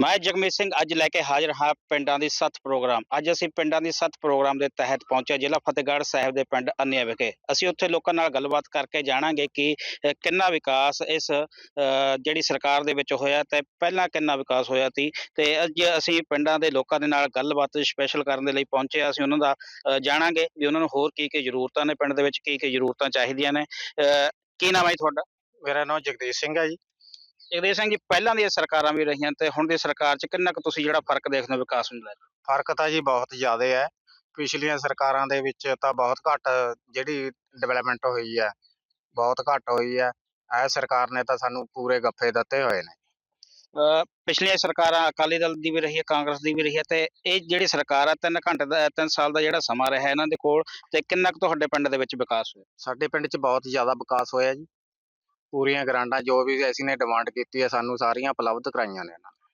ਮੈਂ ਜਗਮੀਤ ਸਿੰਘ ਅੱਜ ਲੈ ਕੇ ਹਾਜ਼ਰ ਹਾਂ ਪਿੰਡਾਂ ਦੀ ਸੱਤ ਪ੍ਰੋਗਰਾਮ। ਅੱਜ ਅਸੀਂ ਪਿੰਡਾਂ ਦੀ ਸੱਤ ਪ੍ਰੋਗਰਾਮ ਦੇ ਤਹਿਤ ਪਹੁੰਚੇ ਜ਼ਿਲ੍ਹਾ ਫਤਿਹਗੜ੍ਹ ਸਾਹਿਬ ਦੇ ਪਿੰਡ ਅੰਨਿਆ ਵਿਖੇ। ਅਸੀਂ ਉੱਥੇ ਲੋਕਾਂ ਨਾਲ ਗੱਲਬਾਤ ਕਰਕੇ ਜਾਣਾਂਗੇ ਕਿ ਕਿੰਨਾ ਵਿਕਾਸ ਇਸ ਜਿਹੜੀ ਸਰਕਾਰ ਦੇ ਵਿੱਚ ਹੋਇਆ ਤੇ ਪਹਿਲਾਂ ਕਿੰਨਾ ਵਿਕਾਸ ਹੋਇਆ ਸੀ। ਤੇ ਅੱਜ ਅਸੀਂ ਪਿੰਡਾਂ ਦੇ ਲੋਕਾਂ ਦੇ ਨਾਲ ਗੱਲਬਾਤ ਸਪੈਸ਼ਲ ਕਰਨ ਦੇ ਲਈ ਪਹੁੰਚੇ ਹਾਂ। ਅਸੀਂ ਉਹਨਾਂ ਦਾ ਜਾਣਾਂਗੇ ਵੀ ਉਹਨਾਂ ਨੂੰ ਹੋਰ ਕੀ ਕੀ ਜ਼ਰੂਰਤਾਂ ਨੇ ਪਿੰਡ ਦੇ ਵਿੱਚ ਕੀ ਕੀ ਜ਼ਰੂਰਤਾਂ ਚਾਹੀਦੀਆਂ ਨੇ। ਅ, ਕੀ ਨਾਮ ਹੈ ਜੀ ਤੁਹਾਡਾ? ਮੇਰਾ ਨਾਮ ਜਗਦੀਸ਼ ਸਿੰਘ ਹੈ ਜੀ। ਜਗਦੀਸ਼ ਸਿੰਘ ਜੀ ਪਹਿਲਾਂ ਦੀਆਂ ਸਰਕਾਰਾਂ ਵੀ ਰਹੀਆਂ ਤੇ ਹੁਣ ਦੀ ਸਰਕਾਰ 'ਚ ਕਿੰਨਾ ਕੁ ਤੁਸੀਂ ਜਿਹੜਾ ਫ਼ਰਕ ਦੇਖਦੇ ਹੋ ਵਿਕਾਸ ਨੂੰ ਲੈ ਕੇ? ਫ਼ਰਕ ਤਾਂ ਜੀ ਬਹੁਤ ਜ਼ਿਆਦਾ ਹੈ। ਪਿਛਲੀਆਂ ਸਰਕਾਰਾਂ ਦੇ ਵਿੱਚ ਤਾਂ ਬਹੁਤ ਘੱਟ ਜਿਹੜੀ ਡਿਵੈਲਪਮੈਂਟ ਹੋਈ ਹੈ ਬਹੁਤ ਘੱਟ ਹੋਈ ਹੈ। ਇਹ ਸਰਕਾਰ ਨੇ ਤਾਂ ਸਾਨੂੰ ਪੂਰੇ ਗੱਫੇ ਦਿੱਤੇ ਹੋਏ ਨੇ। ਪਿਛਲੀਆਂ ਸਰਕਾਰਾਂ ਅਕਾਲੀ ਦਲ ਦੀ ਵੀ ਰਹੀ ਹੈ ਕਾਂਗਰਸ ਦੀ ਵੀ ਰਹੀ ਹੈ ਤੇ ਇਹ ਜਿਹੜੀ ਸਰਕਾਰ ਆ ਤਿੰਨ ਘੰਟੇ ਦਾ ਤਿੰਨ ਸਾਲ ਦਾ ਜਿਹੜਾ ਸਮਾਂ ਰਿਹਾ ਇਹਨਾਂ ਦੇ ਕੋਲ ਤੇ ਕਿੰਨਾ ਕੁ ਤੁਹਾਡੇ ਪਿੰਡ ਦੇ ਵਿੱਚ ਵਿਕਾਸ ਹੋਇਆ? ਸਾਡੇ ਪਿੰਡ 'ਚ ਬਹੁਤ ਜ਼ਿਆਦਾ ਵਿਕਾਸ ਹੋਇਆ ਜੀ। ਪੂਰੀਆਂ ਗਰਾਂਟਾਂ ਜੋ ਵੀ ਅਸੀਂ ਨੇ ਡਿਮਾਂਡ ਕੀਤੀ ਹੈ ਸਾਨੂੰ ਸਾਰੀਆਂ ਉਪਲਬਧ ਕਰਾਈਆਂ ਨੇ ਇਹਨਾਂ ਨੇ।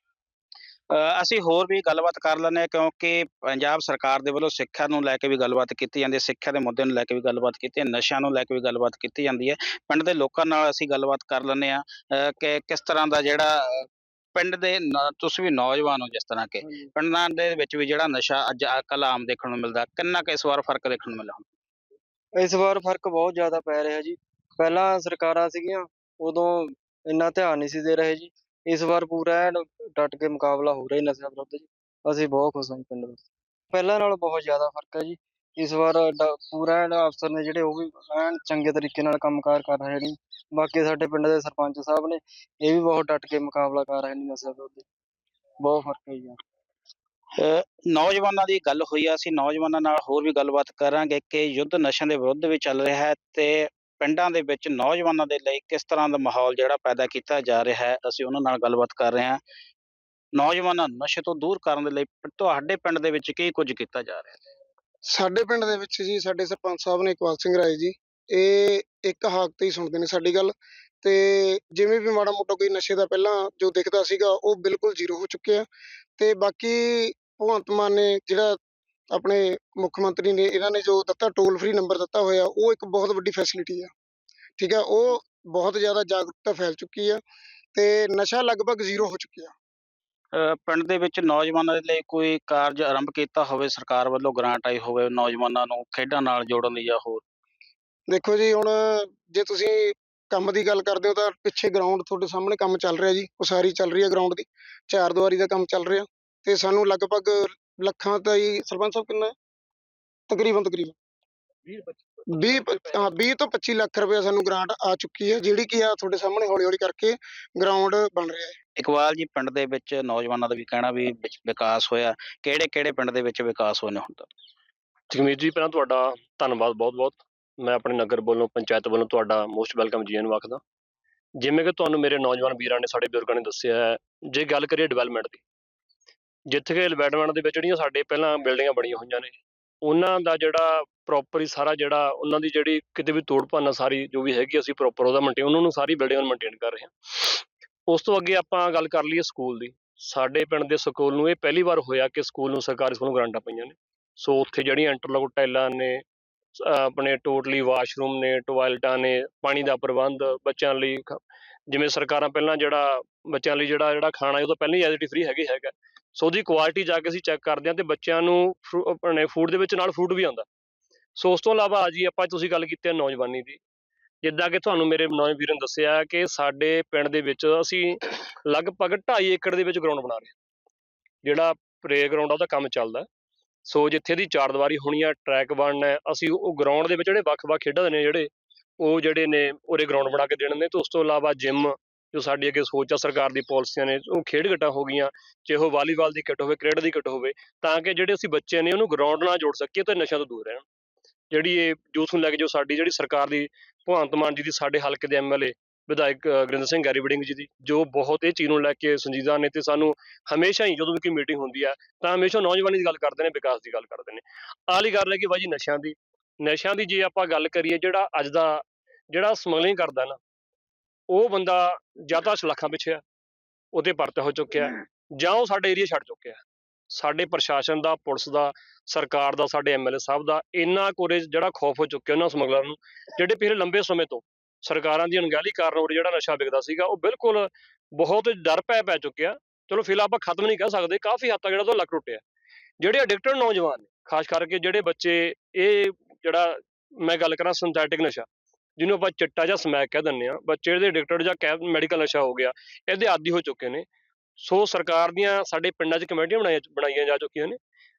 ਅ, ਅਸੀਂ ਹੋਰ ਵੀ ਗੱਲਬਾਤ ਕਰ ਲੈਂਦੇ ਹਾਂ ਕਿਉਂਕਿ ਪੰਜਾਬ ਸਰਕਾਰ ਦੇ ਵੱਲੋਂ ਸਿੱਖਿਆ ਨੂੰ ਲੈ ਕੇ ਵੀ ਗੱਲਬਾਤ ਕੀਤੀ ਜਾਂਦੀ ਹੈ ਸਿੱਖਿਆ ਦੇ ਮੁੱਦੇ ਨੂੰ ਲੈ ਕੇ ਵੀ ਗੱਲਬਾਤ ਕੀਤੀ ਹੈ ਨਸ਼ਿਆਂ ਨੂੰ ਲੈ ਕੇ ਵੀ ਗੱਲਬਾਤ ਕੀਤੀ ਜਾਂਦੀ ਹੈ। ਪਿੰਡ ਦੇ ਲੋਕਾਂ ਨਾਲ ਅਸੀਂ ਗੱਲਬਾਤ ਕਰ ਲੈਂਦੇ ਹਾਂ ਅ, ਕਿ ਕਿਸ ਤਰ੍ਹਾਂ ਦਾ ਜਿਹੜਾ ਅ, ਪਿੰਡ ਦੇ ਨ- ਤੁਸੀਂ ਵੀ ਨੌਜਵਾਨ ਹੋ ਜਿਸ ਤਰ੍ਹਾਂ ਕਿ ਪਿੰਡਾਂ ਦੇ ਵਿੱਚ ਵੀ ਜਿਹੜਾ ਨਸ਼ਾ ਅੱਜ ਕੱਲ੍ਹ ਆਮ ਦੇਖਣ ਨੂੰ ਮਿਲਦਾ ਕਿੰਨਾ ਕੁ ਇਸ ਵਾਰ ਫ਼ਰਕ ਦੇਖਣ ਨੂੰ ਮਿਲਿਆ? ਇਸ ਵਾਰ ਫ਼ਰਕ ਬਹੁਤ ਜ਼ਿਆਦਾ ਪੈ ਰਿਹਾ ਜੀ। ਪਹਿਲਾਂ ਸਰਕਾਰਾਂ ਸੀਗੀਆਂ, ਉਦੋਂ ਇੰਨਾ ਧਿਆਨ ਨਹੀਂ ਸੀ ਦੇ ਰਹੇ ਜੀ। ਇਸ ਵਾਰ ਪੂਰਾ ਐਨ ਡਟ ਕੇ ਮੁਕਾਬਲਾ ਹੋ ਰਿਹਾ ਜੀ ਨਸ਼ਿਆਂ ਵਿਰੁੱਧ ਜੀ। ਅਸੀਂ ਬਹੁਤ ਖੁਸ਼ ਹਾਂ ਜੀ ਪਿੰਡ ਵਿੱਚ। ਪਹਿਲਾਂ ਨਾਲੋਂ ਬਹੁਤ ਜ਼ਿਆਦਾ ਫ਼ਰਕ ਹੈ ਜੀ। ਇਸ ਵਾਰ ਡ- ਪੂਰਾ ਐਨ ਅਫਸਰ ਨੇ ਜਿਹੜੇ ਉਹ ਵੀ ਐਨ ਚੰਗੇ ਤਰੀਕੇ ਨਾਲ ਕੰਮਕਾਰ ਕਰ ਰਹੇ ਨੇ। ਬਾਕੀ ਸਾਡੇ ਪਿੰਡ ਦੇ ਸਰਪੰਚ ਸਾਹਿਬ ਨੇ ਇਹ ਵੀ ਬਹੁਤ ਡਟ ਕੇ ਮੁਕਾਬਲਾ ਕਰ ਰਹੇ ਨੇ ਨਸ਼ਿਆਂ ਵਿਰੁੱਧ ਬਹੁਤ ਫ਼ਰਕ ਹੈ ਜੀ ਅਹ ਨੌਜਵਾਨਾਂ ਦੀ ਗੱਲ ਹੋਈ ਆ। ਅਸੀਂ ਨੌਜਵਾਨਾਂ ਨਾਲ ਹੋਰ ਵੀ ਗੱਲਬਾਤ ਕਰਾਂਗੇ ਕਿ ਯੁੱਧ ਨਸ਼ਿਆਂ ਦੇ ਵਿਰੁੱਧ ਵੀ ਚੱਲ ਰਿਹਾ ਹੈ ਤੇ ਪਿੰਡਾਂ ਦੇ ਵਿੱਚ ਨੌਜਵਾਨਾਂ ਦੇ ਲਈ ਕਿਸ ਤਰ੍ਹਾਂ ਦਾ ਮਾਹੌਲ ਜਿਹੜਾ ਪੈਦਾ ਕੀਤਾ ਜਾ ਰਿਹਾ ਹੈ, ਅਸੀਂ ਉਹਨਾਂ ਨਾਲ ਗੱਲਬਾਤ ਕਰ ਰਹੇ ਹਾਂ। ਨੌਜਵਾਨਾਂ ਨੂੰ ਨਸ਼ੇ ਤੋਂ ਦੂਰ ਕਰਨ ਦੇ ਲਈ ਤੁਹਾਡੇ ਪਿੰਡ ਦੇ ਵਿੱਚ ਕੀ ਕੁਝ ਕੀਤਾ ਜਾ ਰਿਹਾ ਹੈ? ਸਾਡੇ ਪਿੰਡ ਦੇ ਵਿੱਚ ਜੀ, ਸਾਡੇ ਸਰਪੰਚ ਸਾਹਿਬ ਨੇ ਇਕਬਾਲ ਸਿੰਘ ਰਾਏ ਜੀ, ਇਹ ਇੱਕ ਹਾਕ ਤੇ ਹੀ ਸੁਣਦੇ ਨੇ ਸਾਡੀ ਗੱਲ। ਤੇ ਜਿਵੇਂ ਵੀ ਮਾੜਾ ਮੋਟਾ ਕੋਈ ਨਸ਼ੇ ਦਾ ਪਹਿਲਾਂ ਜੋ ਦਿਖਦਾ ਸੀਗਾ, ਉਹ ਬਿਲਕੁਲ ਜ਼ੀਰੋ ਹੋ ਚੁੱਕਿਆ ਤੇ ਬਾਕੀ ਭਗਵੰਤ ਮਾਨ ਨੇ ਜਿਹੜਾ ਆਪਣੇ ਮੁੱਖ ਮੰਤਰੀ ਨੇ, ਇਹਨਾਂ ਨੇ ਜੋ ਦਿੱਤਾ, ਟੋਲ ਫ੍ਰੀ ਨੰਬਰ ਦਿੱਤਾ ਹੋਇਆ, ਉਹ ਇੱਕ ਬਹੁਤ ਵੱਡੀ ਫੈਸਿਲਿਟੀ ਆ। ਠੀਕ ਆ ਉਹ ਬਹੁਤ ਜ਼ਿਆਦਾ ਜਾਗਰੂਕਤਾ ਫੈਲ ਚੁੱਕੀ ਆ ਤੇ ਨਸ਼ਾ ਲਗਭਗ ਜ਼ੀਰੋ ਹੋ ਚੁੱਕਿਆ। ਪਿੰਡ ਦੇ ਵਿੱਚ ਨੌਜਵਾਨਾਂ ਦੇ ਲਈ ਕੋਈ ਕਾਰਜ ਆਰੰਭ ਕੀਤਾ ਹੋਵੇ ਸਰਕਾਰ ਵੱਲੋਂ ਗ੍ਰਾਂਟ ਆਈ ਹੋਵੇ ਨੌਜਵਾਨਾਂ ਨੂੰ ਖੇਡਾਂ ਨਾਲ ਜੋੜਨ ਦੀ ਜਾਂ ਹੋਰ? ਦੇਖੋ ਜੀ ਹੁਣ ਜੇ ਤੁਸੀਂ ਕੰਮ ਦੀ ਗੱਲ ਕਰਦੇ ਹੋ ਤਾਂ ਪਿੱਛੇ ਗਰਾਊਂਡ ਤੁਹਾਡੇ ਸਾਹਮਣੇ ਕੰਮ ਚੱਲ ਰਿਹਾ ਜੀ ਉਸਾਰੀ ਚੱਲ ਰਹੀ ਹੈ ਗਰਾਊਂਡ ਦੀ ਚਾਰ ਦੀਵਾਰੀ ਦਾ ਕੰਮ ਚੱਲ ਰਿਹਾ ਤੇ ਸਾਨੂੰ ਲਗਭਗ ਲੱਖਾਂ ਦਾ ਹੀ ਸਰਪੰਚ ਸਾਹਿਬ ਕਿੰਨਾ ਹੈ? ਤਕਰੀਬਨ ਤਕਰੀਬਨ। 20 ਪ- ਹਾਂ 20 ਤੋਂ 25 ਲੱਖ ਰੁਪਏ ਸਾਨੂੰ ਗ੍ਰਾਂਟ ਆ ਚੁੱਕੀ ਹੈ ਜਿਹੜੀ ਕਿ ਆ ਤੁਹਾਡੇ ਸਾਹਮਣੇ ਹੌਲੀ ਹੌਲੀ ਕਰਕੇ ਗਰਾਊਂਡ ਬਣ ਰਿਹਾ ਹੈ। ਇਕਬਾਲ ਜੀ ਪਿੰਡ ਦੇ ਵਿੱਚ ਨੌਜਵਾਨਾਂ ਦਾ ਵੀ ਕਹਿਣਾ ਵੀ ਵਿਚ- ਵਿਕਾਸ ਹੋਇਆ ਕਿਹੜੇ ਕਿਹੜੇ ਪਿੰਡ ਦੇ ਵਿੱਚ ਵਿਕਾਸ ਹੋਏ ਨੇ ਹੁਣ ਤੱਕ ਜਗਮੀਤ ਜੀ ਪਹਿਲਾਂ ਤੁਹਾਡਾ ਧੰਨਵਾਦ ਬਹੁਤ-ਬਹੁਤ। ਮੈਂ ਆਪਣੇ ਨਗਰ ਵੱਲੋਂ ਪੰਚਾਇਤ ਵੱਲੋਂ ਤੁਹਾਡਾ ਮੋਸਟ ਵੈਲਕਮ ਜੀ ਨੂੰ ਆਖਦਾ। ਜਿਵੇਂ ਕਿ ਤੁਹਾਨੂੰ ਮੇਰੇ ਨੌਜਵਾਨ ਵੀਰਾਂ ਨੇ ਸਾਡੇ ਬਜ਼ੁਰਗਾਂ ਨੇ ਦੱਸਿਆ ਹੈ ਜੇ ਗੱਲ ਕਰੀਏ ਡਿਵੈਲਪਮੈਂਟ ਦੀ ਜਿੱਥੇ ਕਿ ਡਿਵੈਲਪਮੈਂਟ ਦੇ ਵਿੱਚ ਜਿਹੜੀਆਂ ਸਾਡੇ ਪਹਿਲਾਂ ਬਿਲਡਿੰਗਾਂ ਬਣੀਆਂ ਹੋਈਆਂ ਨੇ ਉਹਨਾਂ ਦਾ ਜਿਹੜਾ ਪ੍ਰੋਪਰ ਹੀ ਸਾਰਾ ਜਿਹੜਾ ਉਹਨਾਂ ਦੀ ਜਿਹੜੀ ਕਿਤੇ ਵੀ ਤੋੜ ਭੰਨ ਸਾਰੀ, ਜੋ ਵੀ ਹੈਗੀ ਅਸੀਂ ਪ੍ਰੋਪਰ ਉਹਦਾ ਮੇਨਟੇਨ ਉਹਨਾਂ ਨੂੰ ਸਾਰੀ ਬਿਲਡਿੰਗਾਂ ਨੂੰ ਮੇਨਟੇਨ ਕਰ ਰਹੇ ਹਾਂ। ਉਸ ਤੋਂ ਅੱਗੇ ਆਪਾਂ ਗੱਲ ਕਰ ਲਈਏ ਸਕੂਲ ਦੀ। ਸਾਡੇ ਪਿੰਡ ਦੇ ਸਕੂਲ ਨੂੰ ਇਹ ਪਹਿਲੀ ਵਾਰ ਹੋਇਆ ਕਿ ਸਕੂਲ ਨੂੰ ਸਰਕਾਰੀ ਸਕੂਲ ਨੂੰ ਗਰਾਂਟਾਂ ਪਈਆਂ ਨੇ। ਸੋ ਉੱਥੇ ਜਿਹੜੀਆਂ ਇੰਟਰਲੋਕ ਟਾਈਲਾਂ ਨੇ ਆਪਣੇ ਟੋਟਲੀ ਵਾਸ਼ਰੂਮ ਨੇ ਟਾਇਲਟਾਂ ਨੇ, ਪਾਣੀ ਦਾ ਪ੍ਰਬੰਧ, ਬੱਚਿਆਂ ਲਈ ਜਿਵੇਂ ਸਰਕਾਰਾਂ ਪਹਿਲਾਂ ਜਿਹੜਾ ਬੱਚਿਆਂ ਲਈ ਜਿਹੜਾ ਜਿਹੜਾ ਖਾਣਾ ਉਹ ਤਾਂ ਪਹਿਲਾਂ ਹੀ ਐਜ਼ਿਟੀ ਫ੍ਰੀ ਹੈਗੇ, ਹੈਗਾ। ਸੋ ਉਹਦੀ ਕੁਆਲਿਟੀ ਜਾ ਕੇ ਅਸੀਂ ਚੈੱਕ ਕਰਦੇ ਹਾਂ ਤੇ ਬੱਚਿਆਂ ਨੂੰ ਫਰੂ- ਆਪਣੇ ਫੂਡ ਦੇ ਵਿੱਚ ਨਾਲ ਫਰੂਟ ਵੀ ਆਉਂਦਾ। ਸੋ ਉਸ ਤੋਂ ਇਲਾਵਾ ਆ ਜੀ ਆਪਾਂ ਤੁਸੀਂ ਗੱਲ ਕੀਤੀ ਹੈ ਨੌਜਵਾਨੀ ਦੀ, ਜਿੱਦਾਂ ਕਿ ਤੁਹਾਨੂੰ ਮੇਰੇ ਨੌਜਵਾਨ ਵੀਰਾਂ ਨੇ ਦੱਸਿਆ ਕਿ ਸਾਡੇ ਪਿੰਡ ਦੇ ਵਿੱਚ ਅਸੀਂ ਲਗਭਗ 2.5 ਏਕੜ ਦੇ ਵਿੱਚ ਗਰਾਊਂਡ ਬਣਾ ਰਹੇ ਜਿਹੜਾ ਪ੍ਲੇ ਗਰਾਊਂਡ ਆ, ਉਹਦਾ ਕੰਮ ਚੱਲਦਾ। ਸੋ ਜਿੱਥੇ ਦੀ ਚਾਰ ਦੀਵਾਰੀ ਹੋਣੀ ਆ ਟਰੈਕ ਬਣਨਾ ਅਸੀਂ ਉਹ ਗਰਾਊਂਡ ਦੇ ਵਿੱਚ ਜਿਹੜੇ ਵੱਖ-ਵੱਖ ਖੇਡਾਂ ਦੇ ਨੇ ਜਿਹੜੇ, ਉਹ ਜਿਹੜੇ ਨੇ, ਉਹਦੇ ਗਰਾਊਂਡ ਬਣਾ ਕੇ ਦੇਣ ਨੇ ਤੇ ਉਸ ਤੋਂ ਇਲਾਵਾ ਜਿਮ ਜੋ ਸਾਡੀ ਅੱਗੇ ਸੋਚ ਆ ਸਰਕਾਰ ਦੀ ਪਾਲਿਸੀਆਂ ਨੇ, ਉਹ ਖੇਡ ਘਟਾ ਹੋ ਗਈਆਂ ਚਾਹੇ ਉਹ ਵਾਲੀਬਾਲ ਦੀ ਕਿੱਟ ਹੋਵੇ, ਕ੍ਰਿਕਟ ਦੀ ਕਿੱਟ ਹੋਵੇ, ਤਾਂ ਕਿ ਜਿਹੜੇ ਅਸੀਂ ਬੱਚੇ ਨੇ ਉਹਨੂੰ ਗਰਾਊਂਡ ਨਾਲ ਜੋੜ ਸਕੀਏ ਤੇ ਨਸ਼ਿਆਂ ਤੋਂ ਦੂਰ ਰਹਿਣ। ਜਿਹੜੀ ਇਹ ਯੂਥ ਨੂੰ ਲੈ ਕੇ ਜੋ ਸਾਡੀ ਜਿਹੜੀ ਸਰਕਾਰ ਦੀ, ਭਗਵੰਤ ਮਾਨ ਜੀ ਦੀ ਸਾਡੇ ਹਲਕੇ ਦੇ ਐਮਐਲਏ ਵਿਧਾਇਕ ਗੁਰਿੰਦਰ ਸਿੰਘ ਗੈਰੀਵਡਿੰਗ ਜੀ ਦੀ, ਜੋ ਬਹੁਤ ਇਹ ਚੀਜ਼ ਨੂੰ ਲੈ ਕੇ ਸੰਜੀਦਾ ਨੇ ਤੇ ਸਾਨੂੰ ਹਮੇਸ਼ਾ ਹੀ ਜਦੋਂ ਵੀ ਕੋਈ ਮੀਟਿੰਗ ਹੁੰਦੀ ਆ, ਤਾਂ ਹਮੇਸ਼ਾ ਨੌਜਵਾਨੀ ਦੀ ਗੱਲ ਕਰਦੇ ਨੇ, ਵਿਕਾਸ ਦੀ ਗੱਲ ਕਰਦੇ ਨੇ। ਆਲੀ ਗੱਲ ਹੈ ਕਿ ਬਾਜੀ ਨਸ਼ਿਆਂ ਦੀ ਨਸ਼ਿਆਂ ਦੀ ਜੇ ਆਪਾਂ ਗੱਲ ਕਰੀਏ, ਜਿਹੜਾ ਅੱਜ ਦਾ, ਜਿਹੜਾ ਸਮਗਲਿੰਗ ਕਰਦਾ ਨਾ ਉਹ ਬੰਦਾ ਜਾਂ ਤਾਂ ਸਲਾਖਾਂ ਪਿੱਛੇ ਆ, ਉਹਦੇ ਪਰਤ ਹੋ ਚੁੱਕਿਆ ਜਾਂ ਉਹ ਸਾਡੇ ਏਰੀਆ ਛੱਡ ਚੁੱਕਿਆ ਸਾਡੇ ਪ੍ਰਸ਼ਾਸਨ ਦਾ, ਪੁਲਿਸ ਦਾ, ਸਰਕਾਰ ਦਾ, ਸਾਡੇ ਐਮਐਲਏ ਸਾਹਿਬ ਦਾ ਇੰਨਾ ਕੋਰੇ ਜਿਹੜਾ ਖੌਫ ਹੋ ਚੁੱਕਿਆ ਉਹਨਾਂ ਸਮਗਲਰਾਂ ਨੂੰ, ਜਿਹੜੇ ਪਿਛਲੇ ਲੰਬੇ ਸਮੇਂ ਤੋਂ ਸਰਕਾਰਾਂ ਦੀ ਅਣਗਹਿਲੀ ਕਾਰਨ ਉਹ ਜਿਹੜਾ ਨਸ਼ਾ ਵਿਕਦਾ ਸੀਗਾ, ਉਹ ਬਿਲਕੁਲ ਬਹੁਤ ਡਰ ਪੈ ਪੈ ਚੁੱਕਿਆ ਚਲੋ ਫਿਲਹਾਲ ਆਪਾਂ ਖਤਮ ਨਹੀਂ ਕਹਿ ਸਕਦੇ, ਕਾਫੀ ਹੱਦ ਤੱਕ ਜਿਹੜਾ ਉਹ ਲੱਕ ਟੁੱਟਿਆ ਜਿਹੜੇ ਐਡਿਕਟਡ ਨੌਜਵਾਨ ਨੇ, ਖਾਸ ਕਰਕੇ ਜਿਹੜੇ ਬੱਚੇ, ਇਹ ਜਿਹੜਾ ਮੈਂ ਗੱਲ ਕਰਾਂ ਸਿੰਥੈਟਿਕ ਨਸ਼ਾ ਜਿਹਨੂੰ ਆਪਾਂ ਚਿੱਟਾ ਜਾਂ ਸਮੈਕ ਕਹਿ ਦਿੰਦੇ ਆ ਬੱਚੇ ਦੇ ਐਡਿਕਟਡ ਜਾਂ ਕੈਬ ਮੈਡੀਕਲ ਨਸ਼ਾ ਹੋ ਗਿਆ, ਇਹਦੇ ਆਦੀ ਹੋ ਚੁੱਕੇ ਨੇ। ਸੋ ਸਰਕਾਰ ਦੀਆਂ ਸਾਡੇ ਪਿੰਡਾਂ 'ਚ ਕਮੇਟੀਆਂ ਬਣਾਈਆਂ ਬਣਾਈਆਂ ਜਾ ਚੁੱਕੀਆਂ ਨੇ।